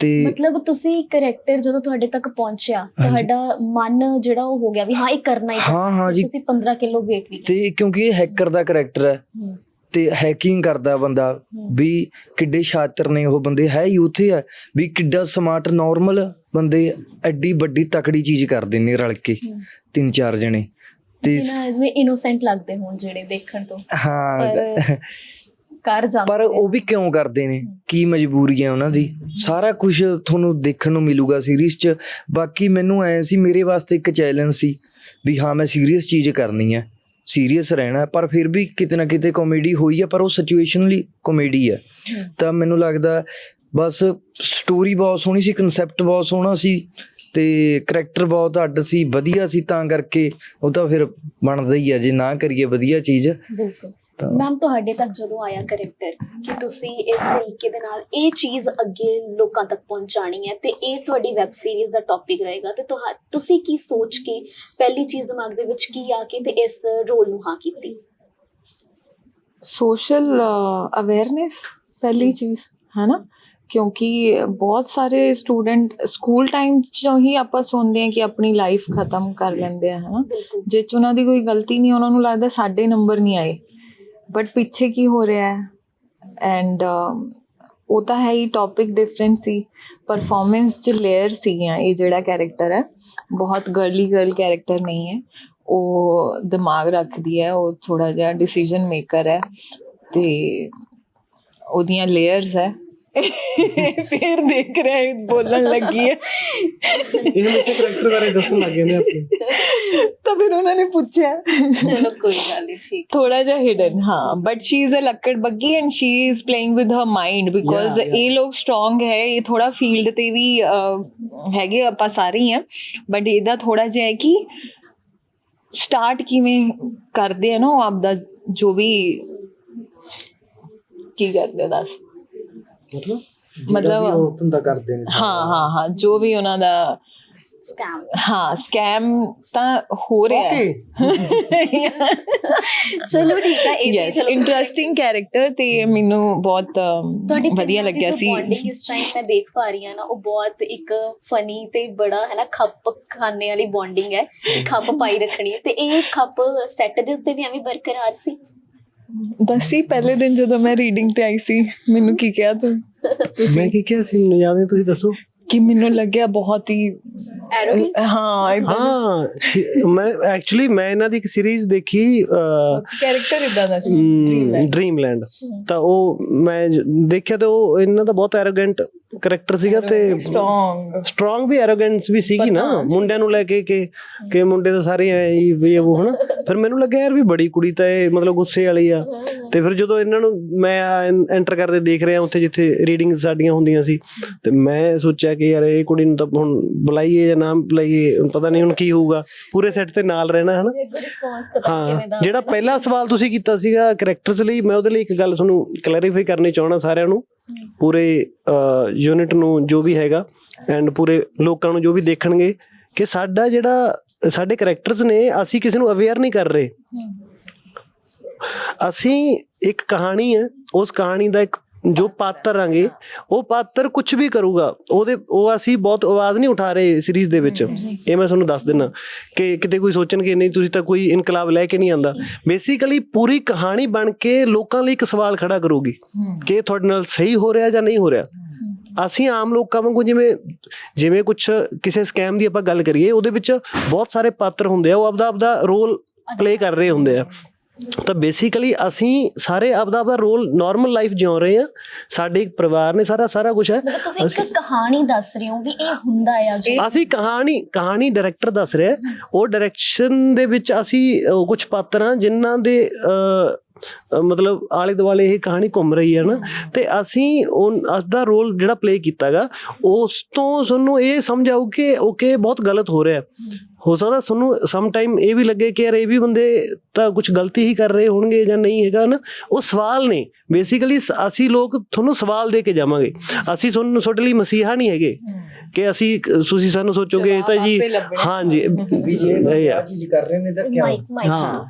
ਤੇ ਮਤਲਬ ਤੁਸੀਂ ਕਰੈਕਟਰ ਜਦੋਂ ਤੁਹਾਡੇ ਤੱਕ ਪਹੁੰਚਿਆ ਤੁਹਾਡਾ ਮਨ ਜਿਹੜਾ ਉਹ ਹੋ ਗਿਆ ਵੀ ਹਾਂ ਇਹ ਕਰਨਾ ਹੀ। ਹਾਂ ਹਾਂ ਜੀ। ਤੁਸੀਂ 15 ਕਿਲੋ weight ਵੀ ਤੇ ਕਿਉਂਕਿ ਇਹ ਹੈਕਰ ਦਾ ਕਰੈਕਟਰ ਹੈ ਤੇ ਹੈਕਿੰਗ ਕਰਦਾ ਬੰਦਾ। ਵੀ ਕਿੱਡੇ ਸ਼ਾਤਰ ਨੇ ਉਹ ਬੰਦੇ ਹੈ ਯੂਥ ਹੀ ਵੀ ਕਿੱਡਾ ਸਮਾਰਟ ਨਾਰਮਲ ਬੰਦੇ ਐਡੀ ਵੱਡੀ ਤਕੜੀ ਚੀਜ਼ ਕਰਦੇ ਨੇ ਰਲ ਕੇ। ਤਿੰਨ ਚਾਰ ਜਣੇ। ਤੇ ਜਿਵੇਂ ਇਨੋਸੈਂਟ ਲੱਗਦੇ ਹੋਣ ਜਿਹੜੇ ਦੇਖਣ ਤੋਂ। ਹਾਂ। ਕਰ ਜਾਂਦੇ ਪਰ। ਉਹ ਵੀ ਕਿਉਂ ਕਰਦੇ ਨੇ? ਕੀ ਮਜਬੂਰੀ ਹੈ ਉਹਨਾਂ ਦੀ? ਸਾਰਾ ਕੁਝ ਤੁਹਾਨੂੰ ਦੇਖਣ ਨੂੰ ਮਿਲੂਗਾ ਸੀਰੀਜ਼ 'ਚ। ਬਾਕੀ ਮੈਨੂੰ ਐ ਸੀ ਮੇਰੇ ਵਾਸਤੇ ਇੱਕ ਚੈਲੰਜ ਸੀ ਵੀ ਹਾਂ ਮੈਂ ਸੀਰੀਅਸ ਚੀਜ਼ ਕਰਨੀ ਹੈ। ਸੀਰੀਅਸ ਰਹਿਣਾ ਪਰ ਫਿਰ ਵੀ ਕਿਤੇ ਨਾ ਕਿਤੇ ਕਾਮੇਡੀ ਹੋਈ ਹੈ ਪਰ ਉਹ ਸਿਚੁਏਸ਼ਨਲੀ ਕਾਮੇਡੀ ਹੈ। ਤਾਂ ਮੈਨੂੰ ਲੱਗਦਾ ਬਸ ਸਟੋਰੀ ਬਹੁਤ ਸੋਹਣੀ ਸੀ ਕਨਸੈਪਟ ਬਹੁਤ ਸੋਹਣਾ ਸੀ ਤੇ ਕਰੈਕਟਰ ਬਹੁਤ ਅੱਡ ਸੀ ਵਧੀਆ ਸੀ ਤਾਂ ਕਰਕੇ ਉਹ ਤਾਂ ਫਿਰ ਬਣਦਾ ਹੀ ਹੈ ਜੇ ਨਾ ਕਰੀਏ ਵਧੀਆ ਚੀਜ਼। ਬਿਲਕੁਲ। ਤਾਂ ਮੈਮ ਤੁਹਾਡੇ ਤੱਕ ਜਦੋਂ ਆਇਆ ਕਰੈਕਟਰ ਕਿ ਤੁਸੀਂ ਇਸ ਤਰੀਕੇ ਦੇ ਨਾਲ ਇਹ ਚੀਜ਼ ਅੱਗੇ ਲੋਕਾਂ ਤੱਕ ਪਹੁੰਚਾਣੀ ਹੈ ਤੇ ਇਹ ਤੁਹਾਡੀ ਵੈਬ ਸੀਰੀਜ਼ ਦਾ ਟੌਪਿਕ ਰਹੇਗਾ ਤੇ ਤੁਹਾ- ਤੁਸੀਂ ਕੀ ਸੋਚ ਕੇ ਪਹਿਲੀ ਚੀਜ਼ ਦਿਮਾਗ ਦੇ ਵਿੱਚ ਕੀ ਆ ਕੇ ਤੇ ਇਸ ਰੋਲ ਨੂੰ ਹਾਂ ਕੀਤੀ? ਸੋਸ਼ਲ ਅਵੇਅਰਨੈਸ ਪਹਿਲੀ ਚੀਜ਼ ਹੈ ਨਾ ਕਿਉਂਕਿ ਬਹੁਤ ਸਾਰੇ ਸਟੂਡੈਂਟ ਸਕੂਲ ਟਾਈਮ ਚੋਂ ਹੀ ਆਪਾਂ ਸੁਣਦੇ ਹਾਂ ਕਿ ਆਪਣੀ ਲਾਈਫ ਖਤਮ ਕਰ ਲੈਂਦੇ ਆ ਹੈ ਨਾ ਬਿਲਕੁਲ। ਜੇ 'ਚ ਉਹਨਾਂ ਦੀ ਕੋਈ ਗਲਤੀ ਨਹੀਂ ਉਹਨਾਂ ਨੂੰ ਲੱਗਦਾ ਸਾਡੇ ਨੰਬਰ ਨਹੀਂ ਆਏ। ਬਟ ਪਿੱਛੇ ਕੀ ਹੋ ਰਿਹਾ ਹੈ ਐਂਡ ਉਹ ਤਾਂ ਹੈ ਹੀ ਟੌਪਿਕ ਡਿਫਰੈਂਟ ਸੀ ਪਰਫਾਰਮੈਂਸ ਚ ਲੇਅਰ ਸੀਗੀਆਂ ਇਹ ਜਿਹੜਾ ਕੈਰੈਕਟਰ ਹੈ ਬਹੁਤ ਗਰਲੀ ਗਰਲ ਕੈਰੈਕਟਰ ਨਹੀਂ ਹੈ ਉਹ ਦਿਮਾਗ ਰੱਖਦੀ ਹੈ ਉਹ ਥੋੜਾ ਜਿਹਾ ਡਿਸੀਜਨ ਮੇਕਰ ਹੈ ਤੇ ਉਹਦੀਆਂ ਲੇਅਰਸ ਹੈ ਫਿਰ ਦੇਖ ਰਹੇ ਬੋਲਣ ਲੱਗੀ ਹੈ। ਇਹ ਹਮੇਸ਼ਾ ਕਰੈਕਟਰ ਬਾਰੇ ਦੱਸਣ ਲੱਗ ਜਾਂਦੇ ਆਪਣੇ। ਤਾਂ ਫਿਰ ਉਹਨਾਂ ਨੇ ਪੁੱਛਿਆ। ਚਲੋ ਕੋਈ ਗੱਲ ਨਹੀਂ ਠੀਕ। ਥੋੜਾ ਜਿਹਾ ਹਿਡਨ ਹਾਂ ਬਟ ਸ਼ੀ ਇਜ਼ ਅ ਲੱਕੜ ਬੱਗੀ and she is playing with her mind because. ਇਹ ਲੋਕ ਸਟਰੋਂਗ ਹੈ ਇਹ ਥੋੜਾ ਫੀਲਡ ਤੇ ਵੀ ਹੈਗੇ ਆਪਾਂ ਸਾਰੇ ਹੀ ਆ। ਬਟ ਇਹਦਾ ਥੋੜਾ ਜਿਹਾ ਹੈ ਕਿ ਸਟਾਰਟ ਕਿਵੇਂ ਕਰਦੇ ਆ ਨਾ ਉਹ ਆਪਦਾ ਜੋ ਵੀ ਕੀ ਕਰਦੇ ਆ ਦੱਸ। ਮਤਲਬ ਮਤਲਬ- ਉਹ ਧੰਦਾ ਕਰਦੇ ਨੇ ਹਾਂ ਹਾਂ ਹਾਂ ਜੋ ਵੀ ਉਹਨਾਂ ਦਾ ਸਕੈਮ ਹਾਂ ਸਕੈਮ ਤਾਂ ਹੋ ਰਿਹਾ ਹੈ। ਚਲੋ ਠੀਕ ਹੈ ਇਹ ਯੈਸ ਚਲੋ। ਇੰਟਰਸਟਿੰਗ ਕੈਰੈਕਟਰ ਤੇ ਮੈਨੂੰ ਬਹੁਤ ਵਧੀਆ ਲੱਗਿਆ ਸੀ। ਬੌਂਡਿੰਗ ਇਸ ਟਾਈਮ ਮੈਂ ਦੇਖ ਪਾ ਰਹੀ ਹਾਂ ਨਾ ਉਹ ਬਹੁਤ ਇੱਕ ਫਨੀ ਤੇ ਬੜਾ ਹੈ ਨਾ ਖੱਪ ਖਾਨੇ ਵਾਲੀ ਬੌਂਡਿੰਗ ਹੈ ਖੱਪ ਪਾਈ ਰੱਖਣੀ ਤੇ ਇਹ ਖੱਪ ਸੈੱਟ ਦੇ ਉੱਤੇ ਵੀ ਐਵੇਂ ਬਰਕਰਾਰ ਸੀ। ਦੱਸੀ ਪਹਿਲੇ ਦਿਨ ਜਦੋਂ ਮੈਂ ਰੀਡਿੰਗ ਤੇ ਆਈ ਸੀ ਮੈਨੂੰ ਕੀ ਕਿਹਾ ਤੂੰ? ਮੈਂ ਕੀ ਕਿਹਾ ਸੀ ਮੈਨੂੰ ਯਾਦ ਨਹੀਂ ਤੁਸੀਂ ਦੱਸੋ। ਕਿ ਮੈਨੂੰ ਲੱਗਿਆ ਬਹੁਤ ਹੀ? ਹਾਂ ਹਾਂ ਸ਼ੀ- ਮੈਂ ਐਕਚੁਅਲੀ ਮੈਂ ਇਹਨਾਂ ਦੀ ਇੱਕ ਸੀਰੀਜ਼ ਦੇਖੀ ਕੈਰੈਕਟਰ ਇਦਾਂ ਦਾ ਸੀ ਡ੍ਰੀਮਲੈਂਡ ਤਾਂ ਉਹ ਮੈਂ ਜ- ਦੇਖਿਆ ਤੇ ਉਹ ਇਹਨਾਂ ਦਾ ਬਹੁਤ ਐਰੋਗੈਂਟ ਕਰੈਕਟਰ ਸੀਗਾ ਤੇ ਸਟਰੋਂਗ ਸਟਰੋਂਗ ਵੀ ਐਰੋਗੈਂਸ ਵੀ ਸੀਗੀ ਨਾ ਮੁੰਡਿਆਂ ਨੂੰ ਲੈ ਕੇ ਕਿ ਕਿ ਮੁੰਡੇ ਤਾਂ ਸਾਰੇ ਐ ਹੀ ਵੀ ਉਹ ਹਨਾ। ਫਿਰ ਮੈਨੂੰ ਲੱਗਿਆ ਯਾਰ ਵੀ ਬੜੀ ਕੁੜੀ ਤਾਂ ਇਹ ਮਤਲਬ ਗੁੱਸੇ ਵਾਲੀ ਆ। ਤੇ ਫਿਰ ਜਦੋਂ ਇਹਨਾਂ ਨੂੰ ਮੈਂ ਐਂਟਰ ਕਰਦੇ ਦੇਖ ਰਿਹਾ ਉੱਥੇ ਜਿੱਥੇ ਰੀਡਿੰਗ ਸਾਡੀਆਂ ਹੁੰਦੀਆਂ ਸੀ ਤੇ ਮੈਂ ਸੋਚਿਆ ਕਿ ਯਾਰ ਇਹ ਕੁੜੀ ਨੂੰ ਤਾਂ ਹੁਣ ਬੁਲਾਈਏ ਜਾਂ ਨਾ ਬੁਲਾਈਏ ਪਤਾ ਨਹੀਂ ਹੁਣ ਕੀ ਹੋਊਗਾ। ਪੂਰੇ ਸੈੱਟ ਤੇ ਨਾਲ ਰਹਿਣਾ ਹਨਾ। ਹਾਂ ਜਿਹੜਾ ਪਹਿਲਾ ਸਵਾਲ ਤੁਸੀਂ ਕੀਤਾ ਸੀਗਾ ਕੈਰੈਕਟਰਸ ਲਈ ਮੈਂ ਉਹਦੇ ਲਈ ਇੱਕ ਗੱਲ ਤੁਹਾਨੂੰ ਕਲੈਰੀਫਾਈ ਕਰਨੀ ਚਾਹਣਾ ਸਾਰਿਆਂ ਨੂੰ। ਪੂਰੇ ਯੂਨਿਟ ਨੂੰ ਜੋ ਵੀ ਹੈਗਾ ਐਂਡ ਪੂਰੇ ਲੋਕਾਂ ਨੂੰ ਜੋ ਵੀ ਦੇਖਣਗੇ ਕਿ ਸਾਡਾ ਜਿਹੜਾ ਸਾਡੇ ਕੈਰੈਕਟਰਸ ਨੇ ਅਸੀਂ ਕਿਸੇ ਨੂੰ ਅਵੇਅਰ ਨਹੀਂ ਕਰ ਰਹੇ। ਅਸੀਂ ਇੱਕ ਕਹਾਣੀ ਹੈ ਉਸ ਕਹਾਣੀ ਦਾ ਇੱਕ ਜੋ ਪਾਤਰ ਆਂਗੇ ਉਹ ਪਾਤਰ ਕੁਝ ਵੀ ਕਰੂਗਾ ਉਹਦੇ ਉਹ ਅਸੀਂ ਬਹੁਤ ਆਵਾਜ਼ ਨਹੀਂ ਉਠਾ ਰਹੇ ਸੀਰੀਜ਼ ਦੇ ਵਿੱਚ। ਇਹ ਮੈਂ ਤੁਹਾਨੂੰ ਦੱਸ ਦਿੰਨਾ ਕਿ ਕਿਤੇ ਕੋਈ ਸੋਚਣਗੇ ਨਹੀਂ ਤੁਸੀਂ ਤਾਂ ਕੋਈ ਇਨਕਲਾਬ ਲੈ ਕੇ ਨਹੀਂ ਆਂਦਾ। ਬੇਸਿਕਲੀ ਪੂਰੀ ਕਹਾਣੀ ਬਣ ਕੇ ਲੋਕਾਂ ਲਈ ਇੱਕ ਸਵਾਲ ਖੜਾ ਕਰੂਗੀ ਕਿ ਇਹ ਤੁਹਾਡੇ ਨਾਲ ਸਹੀ ਹੋ ਰਿਹਾ ਜਾਂ ਨਹੀਂ ਹੋ ਰਿਹਾ। ਅਸੀਂ ਆਮ ਲੋਕਾਂ ਵਾਂਗੂ ਜਿਵੇਂ ਜਿਵੇਂ ਕੁਝ ਕਿਸੇ ਸਕੈਮ ਦੀ ਆਪਾਂ ਗੱਲ ਕਰੀਏ ਉਹਦੇ ਵਿੱਚ ਬਹੁਤ ਸਾਰੇ ਪਾਤਰ ਹੁੰਦੇ ਆ ਉਹ ਆਪਦਾ ਆਪਦਾ ਰੋਲ ਪਲੇ ਕਰ ਰਹੇ ਹੁੰਦੇ ਆ। ਤਾਂ ਬੇਸਿਕਲੀ ਅਸੀਂ ਸਾਰੇ ਆਪਦਾ ਆਪਦਾ ਰੋਲ ਨਾਰਮਲ ਲਾਈਫ ਜਿਉ ਰਹੇ ਆ ਸਾਡੇ ਇੱਕ ਪਰਿਵਾਰ ਨੇ ਸਾਰਾ ਸਾਰਾ ਕੁਝ ਹੈ। ਮਤਲਬ ਤੁਸੀਂ ਇੱਕ ਕਹਾਣੀ ਦੱਸ ਰਹੇ ਹੋ ਵੀ ਇਹ ਹੁੰਦਾ ਆ ਜੋ। ਅਸੀਂ ਕਹਾਣੀ ਕਹਾਣੀ ਡਾਇਰੈਕਟਰ ਦੱਸ ਰਿਹਾ। ਉਹ ਡਾਇਰੈਕਸ਼ਨ ਦੇ ਵਿੱਚ ਅਸੀਂ ਕੁਝ ਪਾਤਰਾਂ ਜਿਨ੍ਹਾਂ ਦੇ ਮਤਲਬ ਆਲੇ ਦੁਆਲੇ ਇਹ ਕਹਾਣੀ ਘੁੰਮ ਰਹੀ ਹੈ ਨਾ। ਤੇ ਅਸੀਂ ਉਹ ਦਾ ਰੋਲ ਜਿਹੜਾ ਪਲੇ ਕੀਤਾਗਾ ਉਸ ਤੋਂ ਸਾਨੂੰ ਇਹ ਸਮਝ ਆਊ ਕਿ ਓਕੇ ਬਹੁਤ ਗਲਤ ਹੋ ਰਿਹਾ ਹੈ ਸਕਦਾ ਤੁਹਾਨੂੰ ਸਮ ਟਾਈਮ ਇਹ ਵੀ ਲੱਗੇ ਕਿ ਯਾਰ ਇਹ ਵੀ ਬੰਦੇ ਤਾਂ ਕੁਝ ਗਲਤੀ ਹੀ ਕਰ ਰਹੇ ਹੋਣਗੇ ਜਾਂ ਨਹੀਂ ਹੈਗਾ ਨਾ ਉਹ ਸਵਾਲ ਨੇ। ਬੇਸਿਕਲੀ ਅਸੀਂ ਲੋਕ ਤੁਹਾਨੂੰ ਸਵਾਲ ਦੇ ਕੇ ਜਾਵਾਂਗੇ। ਅਸੀਂ ਤੁਹਾਨੂੰ ਤੁਹਾਡੇ ਲਈ ਮਸੀਹਾ ਨਹੀਂ ਹੈਗੇ। ਕਿ ਅਸੀਂ ਤੁਸੀਂ ਸਾਨੂੰ ਸੋਚੋਗੇ ਇਹ ਤਾਂ ਜੀ। ਹਾਂਜੀ। ਵੀ ਜੇ ਇਹ। ਚੀਜ਼ ਕਰ ਰਹੇ ਨੇ ਤਾਂ ਮਾਈਕ ਹਾਂ।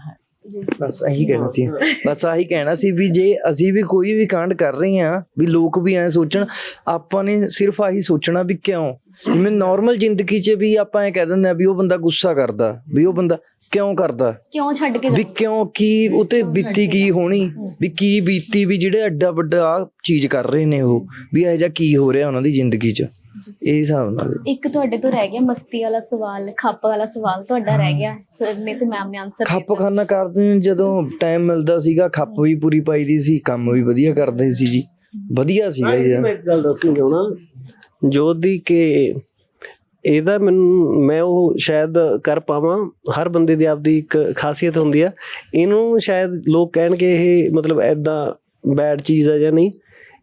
ਬਸ ਇਹੀ ਕਹਿਣਾ ਸੀ। ਬਸ ਆਹੀ ਕਹਿਣਾ ਸੀ ਵੀ ਜੇ ਅਸੀਂ ਵੀ ਕੋਈ ਵੀ ਕਾਂਡ ਕਰ ਰਹੇ ਹਾਂ ਵੀ ਲੋਕ ਵੀ ਐ ਸੋਚਣ ਆਪਾਂ ਨੇ ਸਿਰਫ ਆਹੀ ਸੋਚਣਾ ਵੀ ਕਿਉਂ? ਜਿਵੇਂ ਨਾਰਮਲ ਜ਼ਿੰਦਗੀ 'ਚ ਵੀ ਆਪਾਂ ਐ ਕਹਿ ਦਿੰਦੇ ਆ ਵੀ ਉਹ ਬੰਦਾ ਗੁੱਸਾ ਕਰਦਾ ਵੀ ਉਹ ਬੰਦਾ ਕਿਉਂ ਕਰਦਾ? ਕਿਉਂ ਛੱਡ ਕੇ ਵੀ ਜਾ ਕਿਉਂ ਕੀ ਉਤੇ ਬੀਤੀ ਕੀ ਹੋਣੀ? ਵੀ ਕੀ ਬੀਤੀ ਵੀ ਜਿਹੜੇ ਐਡਾ ਵੱਡਾ ਚੀਜ਼ ਕਰ ਰਹੇ ਨੇ ਉਹ ਵੀ ਇਹ ਜਿਹਾ ਕੀ ਹੋ ਰਿਹਾ ਉਹਨਾਂ ਦੀ ਜ਼ਿੰਦਗੀ 'ਚ? ਇਹ ਹਿਸਾਬ ਨਾਲ। ਇੱਕ ਤੁਹਾਡੇ ਤੋਂ ਰਹਿ ਗਿਆ ਮਸਤੀ ਵਾਲਾ ਸਵਾਲ ਖੱਪ ਵਾਲਾ ਸਵਾਲ ਤੁਹਾਡਾ ਰਹਿ ਗਿਆ। ਸਰ ਨੇ ਤੇ ਮੈਮ ਨੇ ਆਨਸਰ ਖੱਪ ਖਾਨਾ ਕਰਦੇ ਨੇ ਜਦੋਂ ਟਾਈਮ ਮਿਲਦਾ ਸੀਗਾ ਖੱਪ ਵੀ ਪੂਰੀ ਪਾਈਦੀ ਸੀ ਕੰਮ ਵੀ ਵਧੀਆ ਕਰਦੇ ਸੀ ਜੀ। ਵਧੀਆ ਸੀਗਾ ਜੀ ਮੈਂ ਇੱਕ ਗੱਲ ਦੱਸਣੀ ਚਾਹਣਾ ਜੋਤ ਦੀ ਕਿ ਇਹਦਾ ਮੈਨੂੰ ਮੈਂ ਉਹ ਸ਼ਾਇਦ ਕਰ ਪਾਵਾਂ। ਹਰ ਬੰਦੇ ਦੀ ਆਪਦੀ ਇੱਕ ਖਾਸੀਅਤ ਹੁੰਦੀ ਆ। ਇਹਨੂੰ ਸ਼ਾਇਦ ਲੋਕ ਕਹਿਣਗੇ ਇਹ ਮਤਲਬ ਐਦਾਂ ਬੈਡ ਚੀਜ਼ ਆ ਜਾਂ ਨਹੀਂ।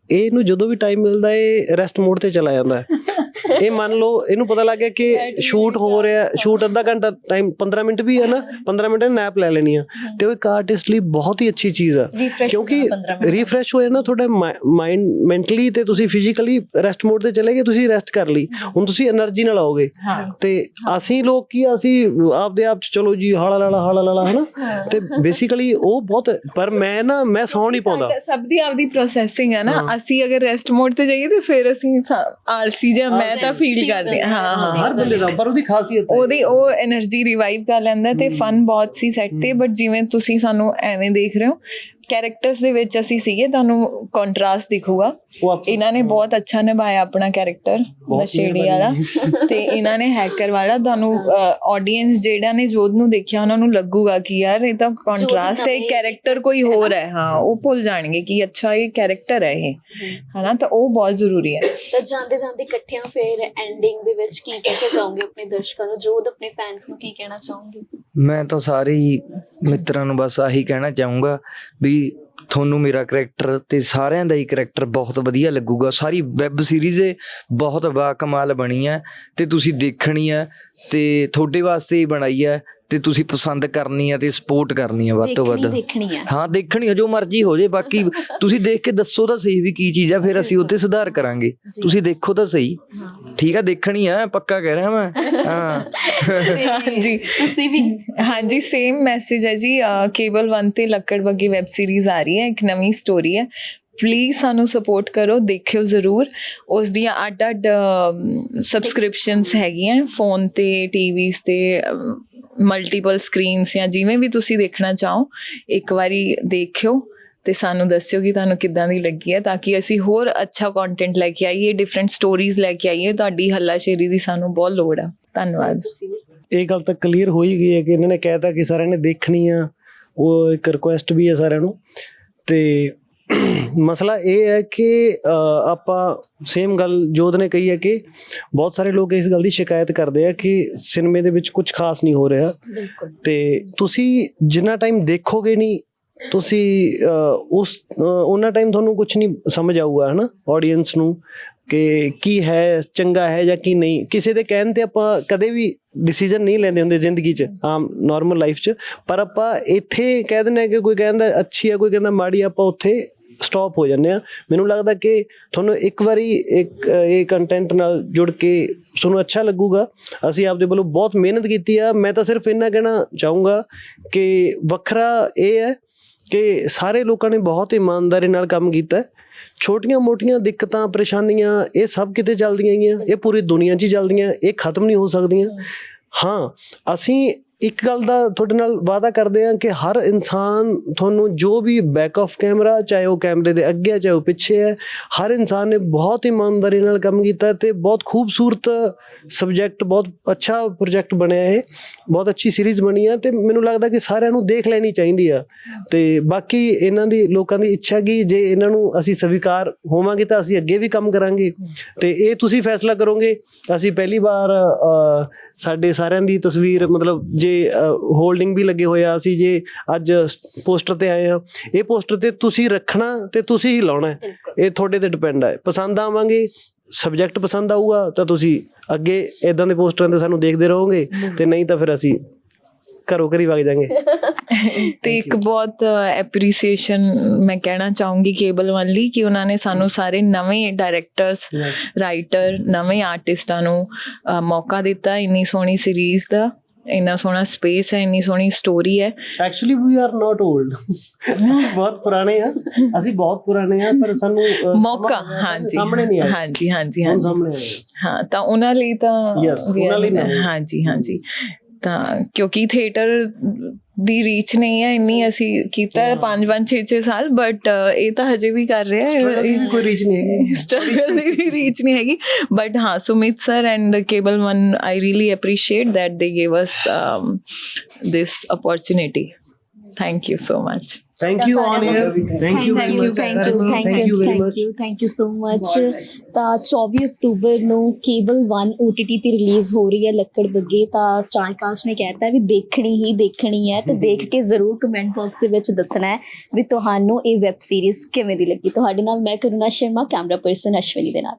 ਇਹਨੂੰ ਜਦੋਂ ਵੀ ਟਾਈਮ ਮਿਲਦਾ ਇਹ ਰੈਸਟ ਮੋਡ ਤੇ ਚਲਾ ਜਾਂਦਾ ਹੈ। ਇਹ ਮੰਨ ਲਓ ਇਹਨੂੰ ਪਤਾ ਲੱਗ ਗਿਆ ਕਿ ਸ਼ੂਟ ਹੋ ਰਿਹਾ ਸ਼ੂਟ ਅੱਧਾ ਘੰਟਾ ਟਾਈਮ 15 ਮਿੰਟ ਵੀ ਹੈ ਨਾ 15 ਮਿੰਟ ਨੈਪ ਲੈ ਲੈਣੀ ਆ। ਤੇ ਉਹ ਇੱਕ ਆਰਟਿਸਟ ਲਈ ਬਹੁਤ ਹੀ ਅੱਛੀ ਚੀਜ਼ ਆ। ਕਿਉਂਕਿ ਰੀਫਰੈਸ਼ ਹੋਇਆ ਨਾ ਤੁਹਾਡਾ ਮਾਈਂਡ ਮੈਂਟਲੀ ਤੇ ਤੁਸੀਂ ਫਿਜ਼ੀਕਲੀ ਰੈਸਟ ਮੋਡ ਤੇ ਚਲੇ ਤੁਸੀਂ ਰੈਸਟ ਕਰ ਲਈ। ਹੁਣ ਤੁਸੀਂ એનર્ਜੀ ਨਾਲ ਆਓਗੇ। ਤੇ ਅਸੀਂ ਲੋਕ ਕੀ ਅਸੀਂ ਆਪਦੇ ਆਪ ਚ ਚਲੋ ਜੀ ਹਾਲਾ ਲਾਲਾ ਹਾਲਾ ਲਾਲਾ ਹਨਾ? ਤੇ ਬੇਸਿਕਲੀ ਉਹ ਬਹੁਤ ਪਰ ਮੈਂ ਨਾ ਮੈਂ ਸੌ ਨਹੀਂ ਪਾਉਂਦਾ। ਸਭ ਦੀ ਆਪਦੀ ਪ੍ਰੋਸੈਸਿੰਗ ਹੈ ਨਾ। ਅਸੀਂ ਅਗਰ ਰੈਸਟ ਮੋਡ ਤੇ ਜਾਈਏ ਤੇ ਫਿਰ ਅਸੀਂ ਆਲਸੀ ਜਾਂ ਮੈਂ ਤਾਂ ਫੀਲ ਕਰਦੇ ਹਾਂ ਹਾਂ ਹਰ ਬੰਦੇ ਦਾ ਪਰ ਉਹਦੀ ਖਾਸੀਅਤ ਹੈ। ਉਹਦੀ ਉਹ એનર્ਜੀ ਰਿਵਾਈਵ ਕਰ ਲੈਂਦਾ ਤੇ ਫਨ ਬਹੁਤ ਸੀ ਸੈਟ ਤੇ ਬਟ ਜਿਵੇਂ ਤੁਸੀਂ ਸਾਨੂੰ ਐਵੇਂ ਦੇਖ ਰਹੇ ਹੋ ਕੈਰੈਕਟਰਸ ਦੇ ਵਿੱਚ ਅਸੀਂ ਸੀਗੇ ਤੁਹਾਨੂੰ ਕੰਟਰਾਸਟ ਦਿਖੂਗਾ। ਇਹਨਾਂ ਨੇ ਬਹੁਤ ਅੱਛਾ ਨਿਭਾਇਆ ਆਪਣਾ ਕੈਰੈਕਟਰ ਨਸ਼ੇੜੀ ਵਾਲਾ। ਤੇ ਇਹਨਾਂ ਨੇ ਹੈਕਰ ਵਾਲਾ ਤੁਹਾਨੂੰ ਆਡੀਅנס ਜਿਹੜਾ ਨੇ ਜੋਧ ਨੂੰ ਦੇਖਿਆ ਉਹਨਾਂ ਨੂੰ ਲੱਗੂਗਾ ਕਿ ਯਾਰ ਇਹ ਤਾਂ ਕੰਟਰਾਸਟ ਹੈ ਕੈਰੈਕਟਰ ਕੋਈ ਹੋਰ ਹੈ। ਹਾਂ ਉਹ ਭੁੱਲ ਜਾਣਗੇ ਕਿ ਅੱਛਾ ਇਹ ਕੈਰੈਕਟਰ ਹੈ ਇਹ। ਹਨਾ ਤਾਂ ਉਹ ਬਹੁਤ ਜ਼ਰੂਰੀ ਹੈ। ਤਾਂ ਜਾਂਦੇ ਜਾਂਦੇ ਇਕੱਠਿਆਂ ਫਿਰ ਐਂਡਿੰਗ ਦੇ ਵਿੱਚ ਕੀ ਕਹਿ ਕੇ ਜਾਓਗੇ ਆਪਣੇ ਦਰਸ਼ਕਾਂ ਨੂੰ? ਜੋ ਆਪਣੇ ਫੈਨਸ ਨੂੰ ਕੀ ਕਹਿਣਾ ਚਾਹੋਗੇ? ਮੈਂ ਤਾਂ ਸਾਰੇ ਹੀ ਮਿੱਤਰਾਂ ਨੂੰ ਬਸ ਆਹੀ ਕਹਿਣਾ ਚਾਹੂੰਗਾ ਵੀ ਤੁਹਾਨੂੰ ਮੇਰਾ ਕਰੈਕਟਰ ਤੇ ਸਾਰਿਆਂ ਦਾ ਹੀ ਕਰੈਕਟਰ ਬਹੁਤ ਵਧੀਆ ਲੱਗੂਗਾ। ਸਾਰੀ ਵੈਬ ਸੀਰੀਜ਼ ਬਹੁਤ ਬਾ ਕਮਾਲ ਬਣੀ ਹੈ ਤੇ ਤੁਸੀਂ ਦੇਖਣੀ ਹੈ ਤੇ ਤੁਹਾਡੇ ਵਾਸਤੇ ਹੀ ਬਣਾਈ ਹੈ ਤੇ ਤੁਸੀਂ ਪਸੰਦ ਕਰਨੀ ਹੈ ਤੇ ਸਪੋਰਟ ਕਰਨੀ ਹੈ ਵੱਧ ਤੋਂ ਵੱਧ। ਦੇਖਣੀ ਹੈ ਦੇਖਣੀ ਹੈ ਜੋ ਮਰਜ਼ੀ ਹੋ ਜੇ ਬਾਕੀ ਤੁਸੀਂ ਦੇਖ ਕੇ ਦੱਸੋ ਤਾਂ ਸਹੀ ਵੀ ਕੀ ਚੀਜ਼ ਆ ਫਿਰ ਅਸੀਂ ਉੱਤੇ ਸੁਧਾਰ ਕਰਾਂਗੇ। ਤੁਸੀਂ ਦੇਖੋ ਤਾਂ ਸਹੀ। ਠੀਕ ਆ ਦੇਖਣੀ ਆ ਪੱਕਾ ਕਹਿ ਰਿਹਾ ਮੈਂ। ਹਾਂ। ਹਾਂਜੀ ਤੁਸੀਂ ਵੀ। ਹਾਂਜੀ ਸੇਮ ਮੈਸੇਜ ਹੈ ਜੀ ਕੇਬਲ 1 ਤੇ ਲੱਕੜ ਬੱਗੀ ਵੈਬ ਸੀਰੀਜ਼ ਆ ਰਹੀ ਹੈ ਇੱਕ ਨਵੀਂ ਸਟੋਰੀ ਹੈ। ਪਲੀਜ਼ ਸਾਨੂੰ ਸਪੋਰਟ ਕਰੋ ਦੇਖਿਓ ਜ਼ਰੂਰ। ਉਸ ਦੀਆਂ ਅੱਡ-ਅੱਡ ਸਬਸਕ੍ਰਿਪਸ਼ਨਸ ਹੈਗੀਆਂ ਫੋਨ ਤੇ ਟੀਵੀਜ਼ ਤੇ ਮਲਟੀਪਲ ਸਕਰੀਨਸ ਜਾਂ ਜਿਵੇਂ ਵੀ ਤੁਸੀਂ ਦੇਖਣਾ ਚਾਹੋ, ਇੱਕ ਵਾਰੀ ਦੇਖਿਓ ਤੇ ਸਾਨੂੰ ਦੱਸਿਓ ਕਿ ਤੁਹਾਨੂੰ ਕਿੱਦਾਂ ਦੀ ਲੱਗੀ ਹੈ, ਤਾਂ ਕਿ ਅਸੀਂ ਹੋਰ ਅੱਛਾ ਕੰਟੈਂਟ ਲੈ ਕੇ ਆਈਏ ਡਿਫਰੈਂਟ ਸਟੋਰੀਜ਼ ਲੈ ਕੇ ਆਈਏ, ਤੁਹਾਡੀ ਹੱਲਾਸ਼ੇਰੀ ਦੀ ਸਾਨੂੰ ਬਹੁਤ ਲੋੜ ਆ। ਧੰਨਵਾਦ। ਇਹ ਗੱਲ ਤਾਂ ਕਲੀਅਰ ਹੋ ਹੀ ਗਈ ਹੈ ਕਿ ਇਹਨਾਂ ਨੇ ਕਹਿਤਾ ਕਿ ਸਾਰਿਆਂ ਨੇ ਦੇਖਣੀ ਆ, ਉਹ ਇੱਕ ਰਿਕੁਐਸਟ ਵੀ ਹੈ ਸਾਰਿਆਂ ਨੂੰ ਤੇ ਮਸਲਾ ਇਹ ਹੈ ਕਿ ਆਪਾਂ ਸੇਮ ਗੱਲ ਜੋਤ ਨੇ ਕਹੀ ਹੈ ਕਿ ਬਹੁਤ ਸਾਰੇ ਲੋਕ ਇਸ ਗੱਲ ਦੀ ਸ਼ਿਕਾਇਤ ਕਰਦੇ ਆ ਕਿ ਸਿਨੇਮੇ ਦੇ ਵਿੱਚ ਕੁਝ ਖਾਸ ਨਹੀਂ ਹੋ ਰਿਹਾ। ਤੇ ਤੁਸੀਂ ਜਿੰਨਾ ਟਾਈਮ ਦੇਖੋਗੇ ਨਹੀਂ ਤੁਸੀਂ ਉਸ ਉਹਨਾਂ ਟਾਈਮ ਤੁਹਾਨੂੰ ਕੁਝ ਨਹੀਂ ਸਮਝ ਆਊਗਾ ਹਨਾ ਆਡੀਅנס ਨੂੰ ਕਿ ਕੀ ਹੈ ਚੰਗਾ ਹੈ ਜਾਂ ਕੀ ਨਹੀਂ। ਕਿਸੇ ਦੇ ਕਹਿਣ ਤੇ ਆਪਾਂ ਕਦੇ ਵੀ ਡਿਸੀਜਨ ਨਹੀਂ ਲੈਂਦੇ ਹੁੰਦੇ ਜ਼ਿੰਦਗੀ 'ਚ ਆਮ ਨਾਰਮਲ ਲਾਈਫ 'ਚ। ਪਰ ਆਪਾਂ ਇੱਥੇ ਕਹਿ ਦਿੰਦੇ ਆ ਕਿ ਕੋਈ ਕਹਿੰਦਾ ਅੱਛੀ ਹੈ ਕੋਈ ਕਹਿੰਦਾ ਮਾੜੀ ਆ, ਆਪਾਂ ਉੱਥੇ ਸਟਾਪ ਹੋ ਜਾਂਦੇ ਆ। ਮੈਨੂੰ ਲੱਗਦਾ ਕਿ ਤੁਹਾਨੂੰ ਇੱਕ ਵਾਰੀ ਇੱਕ, ਇਹ ਕੰਟੈਂਟ ਨਾਲ ਜੁੜ ਕੇ ਤੁਹਾਨੂੰ ਅੱਛਾ ਲੱਗੂਗਾ। ਅਸੀਂ ਆਪਦੇ ਵੱਲੋਂ ਬਹੁਤ ਮਿਹਨਤ ਕੀਤੀ ਆ। ਮੈਂ ਤਾਂ ਸਿਰਫ ਇੰਨਾ ਕਹਿਣਾ ਚਾਹੂੰਗਾ ਕਿ ਵੱਖਰਾ ਇਹ ਹੈ ਕਿ ਸਾਰੇ ਲੋਕਾਂ ਨੇ ਬਹੁਤ ਇਮਾਨਦਾਰੀ ਨਾਲ ਕੰਮ ਕੀਤਾ। ਛੋਟੀਆਂ-ਮੋਟੀਆਂ ਦਿੱਕਤਾਂ, ਪਰੇਸ਼ਾਨੀਆਂ, ਇਹ ਸਭ ਕਿਤੇ ਚੱਲਦੀਆਂ ਗਈਆਂ। ਇਹ ਪੂਰੀ ਦੁਨੀਆ 'ਚ ਹੀ ਚੱਲਦੀਆਂ। ਇਹ ਖਤਮ ਨਹੀਂ ਹੋ ਸਕਦੀਆਂ। ਹਾਂ, ਅਸੀਂ ਇੱਕ ਗੱਲ ਦਾ ਤੁਹਾਡੇ ਨਾਲ ਵਾਅਦਾ ਕਰਦੇ ਹਾਂ ਕਿ ਹਰ ਇਨਸਾਨ ਤੁਹਾਨੂੰ ਜੋ ਵੀ ਬੈਕ ਆਫ ਕੈਮਰਾ ਚਾਹੇ ਉਹ ਕੈਮਰੇ ਦੇ ਅੱਗੇ ਹੈ, ਚਾਹੇ ਉਹ ਪਿੱਛੇ ਹੈ, ਹਰ ਇਨਸਾਨ ਨੇ ਬਹੁਤ ਇਮਾਨਦਾਰੀ ਨਾਲ ਕੰਮ ਕੀਤਾ ਤੇ ਬਹੁਤ ਖੂਬਸੂਰਤ ਸਬਜੈਕਟ ਬਹੁਤ ਅੱਛਾ ਪ੍ਰੋਜੈਕਟ ਬਣਿਆ ਇਹ, ਬਹੁਤ ਅੱਛੀ ਸੀਰੀਜ਼ ਬਣੀ ਹੈ ਤੇ ਮੈਨੂੰ ਲੱਗਦਾ ਕਿ ਸਾਰਿਆਂ ਨੂੰ ਦੇਖ ਲੈਣੀ ਚਾਹੀਦੀ ਆ। ਤੇ ਬਾਕੀ ਇਹਨਾਂ ਦੀ ਲੋਕਾਂ ਦੀ ਇੱਛਾ ਕਿ, ਜੇ ਇਹਨਾਂ ਨੂੰ ਅਸੀਂ ਸਵੀਕਾਰ ਹੋਵਾਂਗੇ ਤਾਂ ਅਸੀਂ ਅੱਗੇ ਵੀ ਕੰਮ ਕਰਾਂਗੇ। ਤੇ ਇਹ ਤੁਸੀਂ ਫੈਸਲਾ ਕਰੋਗੇ, ਅਸੀਂ ਪਹਿਲੀ ਵਾਰ ਸਾਡੇ ਸਾਰਿਆਂ ਦੀ ਤਸਵੀਰ ਮਤਲਬ ਜੇ ਹੋਲਡਿੰਗ ਵੀ ਲੱਗੇ ਹੋਇਆ ਅਸੀਂ ਜੇ ਅੱਜ ਪੋਸਟਰ ਤੇ ਆਏ ਆ ਇਹ ਪੋਸਟਰ ਤੇ ਤੁਸੀਂ ਰੱਖਣਾ ਤੇ ਤੁਸੀਂ ਹੀ ਲਾਉਣਾ ਇਹ ਤੁਹਾਡੇ ਤੇ ਡਿਪੈਂਡ ਹੈ ਪਸੰਦ ਆਵਾਂਗੇ ਸਬਜੈਕਟ ਪਸੰਦ ਆਊਗਾ ਤਾਂ ਤੁਸੀਂ ਅੱਗੇ ਇਦਾਂ ਦੇ ਪੋਸਟਰਾਂ ਤੇ ਸਾਨੂੰ ਦੇਖਦੇ ਰਹੋਗੇ ਤੇ ਨਹੀਂ ਤਾਂ ਫਿਰ ਅਸੀਂ ਘਰੋਂ ਘਰੀ ਵਗ ਜਾਾਂਗੇ। ਤੇ ਇੱਕ ਬਹੁਤ ਐਪਰੀਸੀਏਸ਼ਨ ਮੈਂ ਕਹਿਣਾ ਚਾਹੂੰਗੀ ਕੇਬਲ ਵਨ ਲਈ ਕਿ ਉਹਨਾਂ ਨੇ ਸਾਨੂੰ ਸਾਰੇ ਨਵੇਂ ਡਾਇਰੈਕਟਰਸ ਰਾਈਟਰ ਨਵੇਂ ਆਰਟਿਸਟਾਂ ਨੂੰ ਮੌਕਾ ਦਿੱਤਾ ਇੰਨੀ ਸੋਹਣੀ ਸੀਰੀਜ਼ ਦਾ। ਇੰਨਾ ਸੋਹਣਾ ਸਪੇਸ ਹੈ ਇੰਨੀ ਸੋਹਣੀ ਸਟੋਰੀ ਹੈ। Actually we are not old ਬਹੁਤ ਪੁਰਾਣੇ ਆ। ਅਸੀਂ ਬਹੁਤ ਪੁਰਾਣੇ ਆ ਪਰ ਸਾਨੂੰ ਮੌਕਾ ਹਾਂਜੀ। ਸਾਹਮਣੇ ਨਹੀਂ ਆਇਆ। ਹਾਂਜੀ ਹਾਂਜੀ ਹਾਂਜੀ। ਹਾਂ ਤਾਂ ਉਹਨਾਂ ਲਈ ਤਾਂ are- ਉਹਨਾਂ ਲਈ। ਹਾਂਜੀ ਹਾਂਜੀ। ਤਾਂ ਕਿਉਂਕਿ ਥੀਏਟਰ ਦੀ ਰੀਚ ਨਹੀਂ ਹੈ ਇੰਨੀ ਅਸੀਂ ਕੀਤਾ 5 5 6 6 ਸਾਲ ਬਟ ਇਹ ਤਾਂ ਹਜੇ ਵੀ ਕਰ ਰਿਹਾ ਦੀ ਵੀ ਕੋਈ ਰੀਚ ਨਹੀਂ ਹੈਗੀ। ਸਟਰਗਲ ਦੀ ਵੀ ਰੀਚ ਨਹੀਂ ਹੈਗੀ। ਬਟ ਹਾਂ Sumit sir and cable one I really appreciate they gave us um, this opportunity. Thank you so much. Thank you on air thank you thank you thank you thank you thank you thank you so much ਤਾਂ 24 October ਨੂੰ cable 1 OTT ਤੇ release ਹੋ ਰਹੀ ਹੈ ਲੱਕੜ ਬੱਗੇ ਤਾਂ star cast ਨੇ ਕਹਿਤਾ ਵੀ ਦੇਖਣੀ ਹੀ ਦੇਖਣੀ ਹੈ ਤੇ ਦੇਖ ਕੇ ਜ਼ਰੂਰ ਕਮੈਂਟ ਬਾਕਸ ਦੇ ਵਿੱਚ ਦੱਸਣਾ ਹੈ ਵੀ ਤੁਹਾਨੂੰ ਇਹ ਵੈਬ ਸੀਰੀਜ਼ ਕਿਵੇਂ ਦੀ ਲੱਗੀ ਤੁਹਾਡੇ ਨਾਲ ਮੈਂ ਕਰੁਣਾ ਸ਼ਰਮਾ ਕੈਮਰਾ ਪਰਸਨ ਅਸ਼ਵਨੀ ਦੇ ਨਾਲ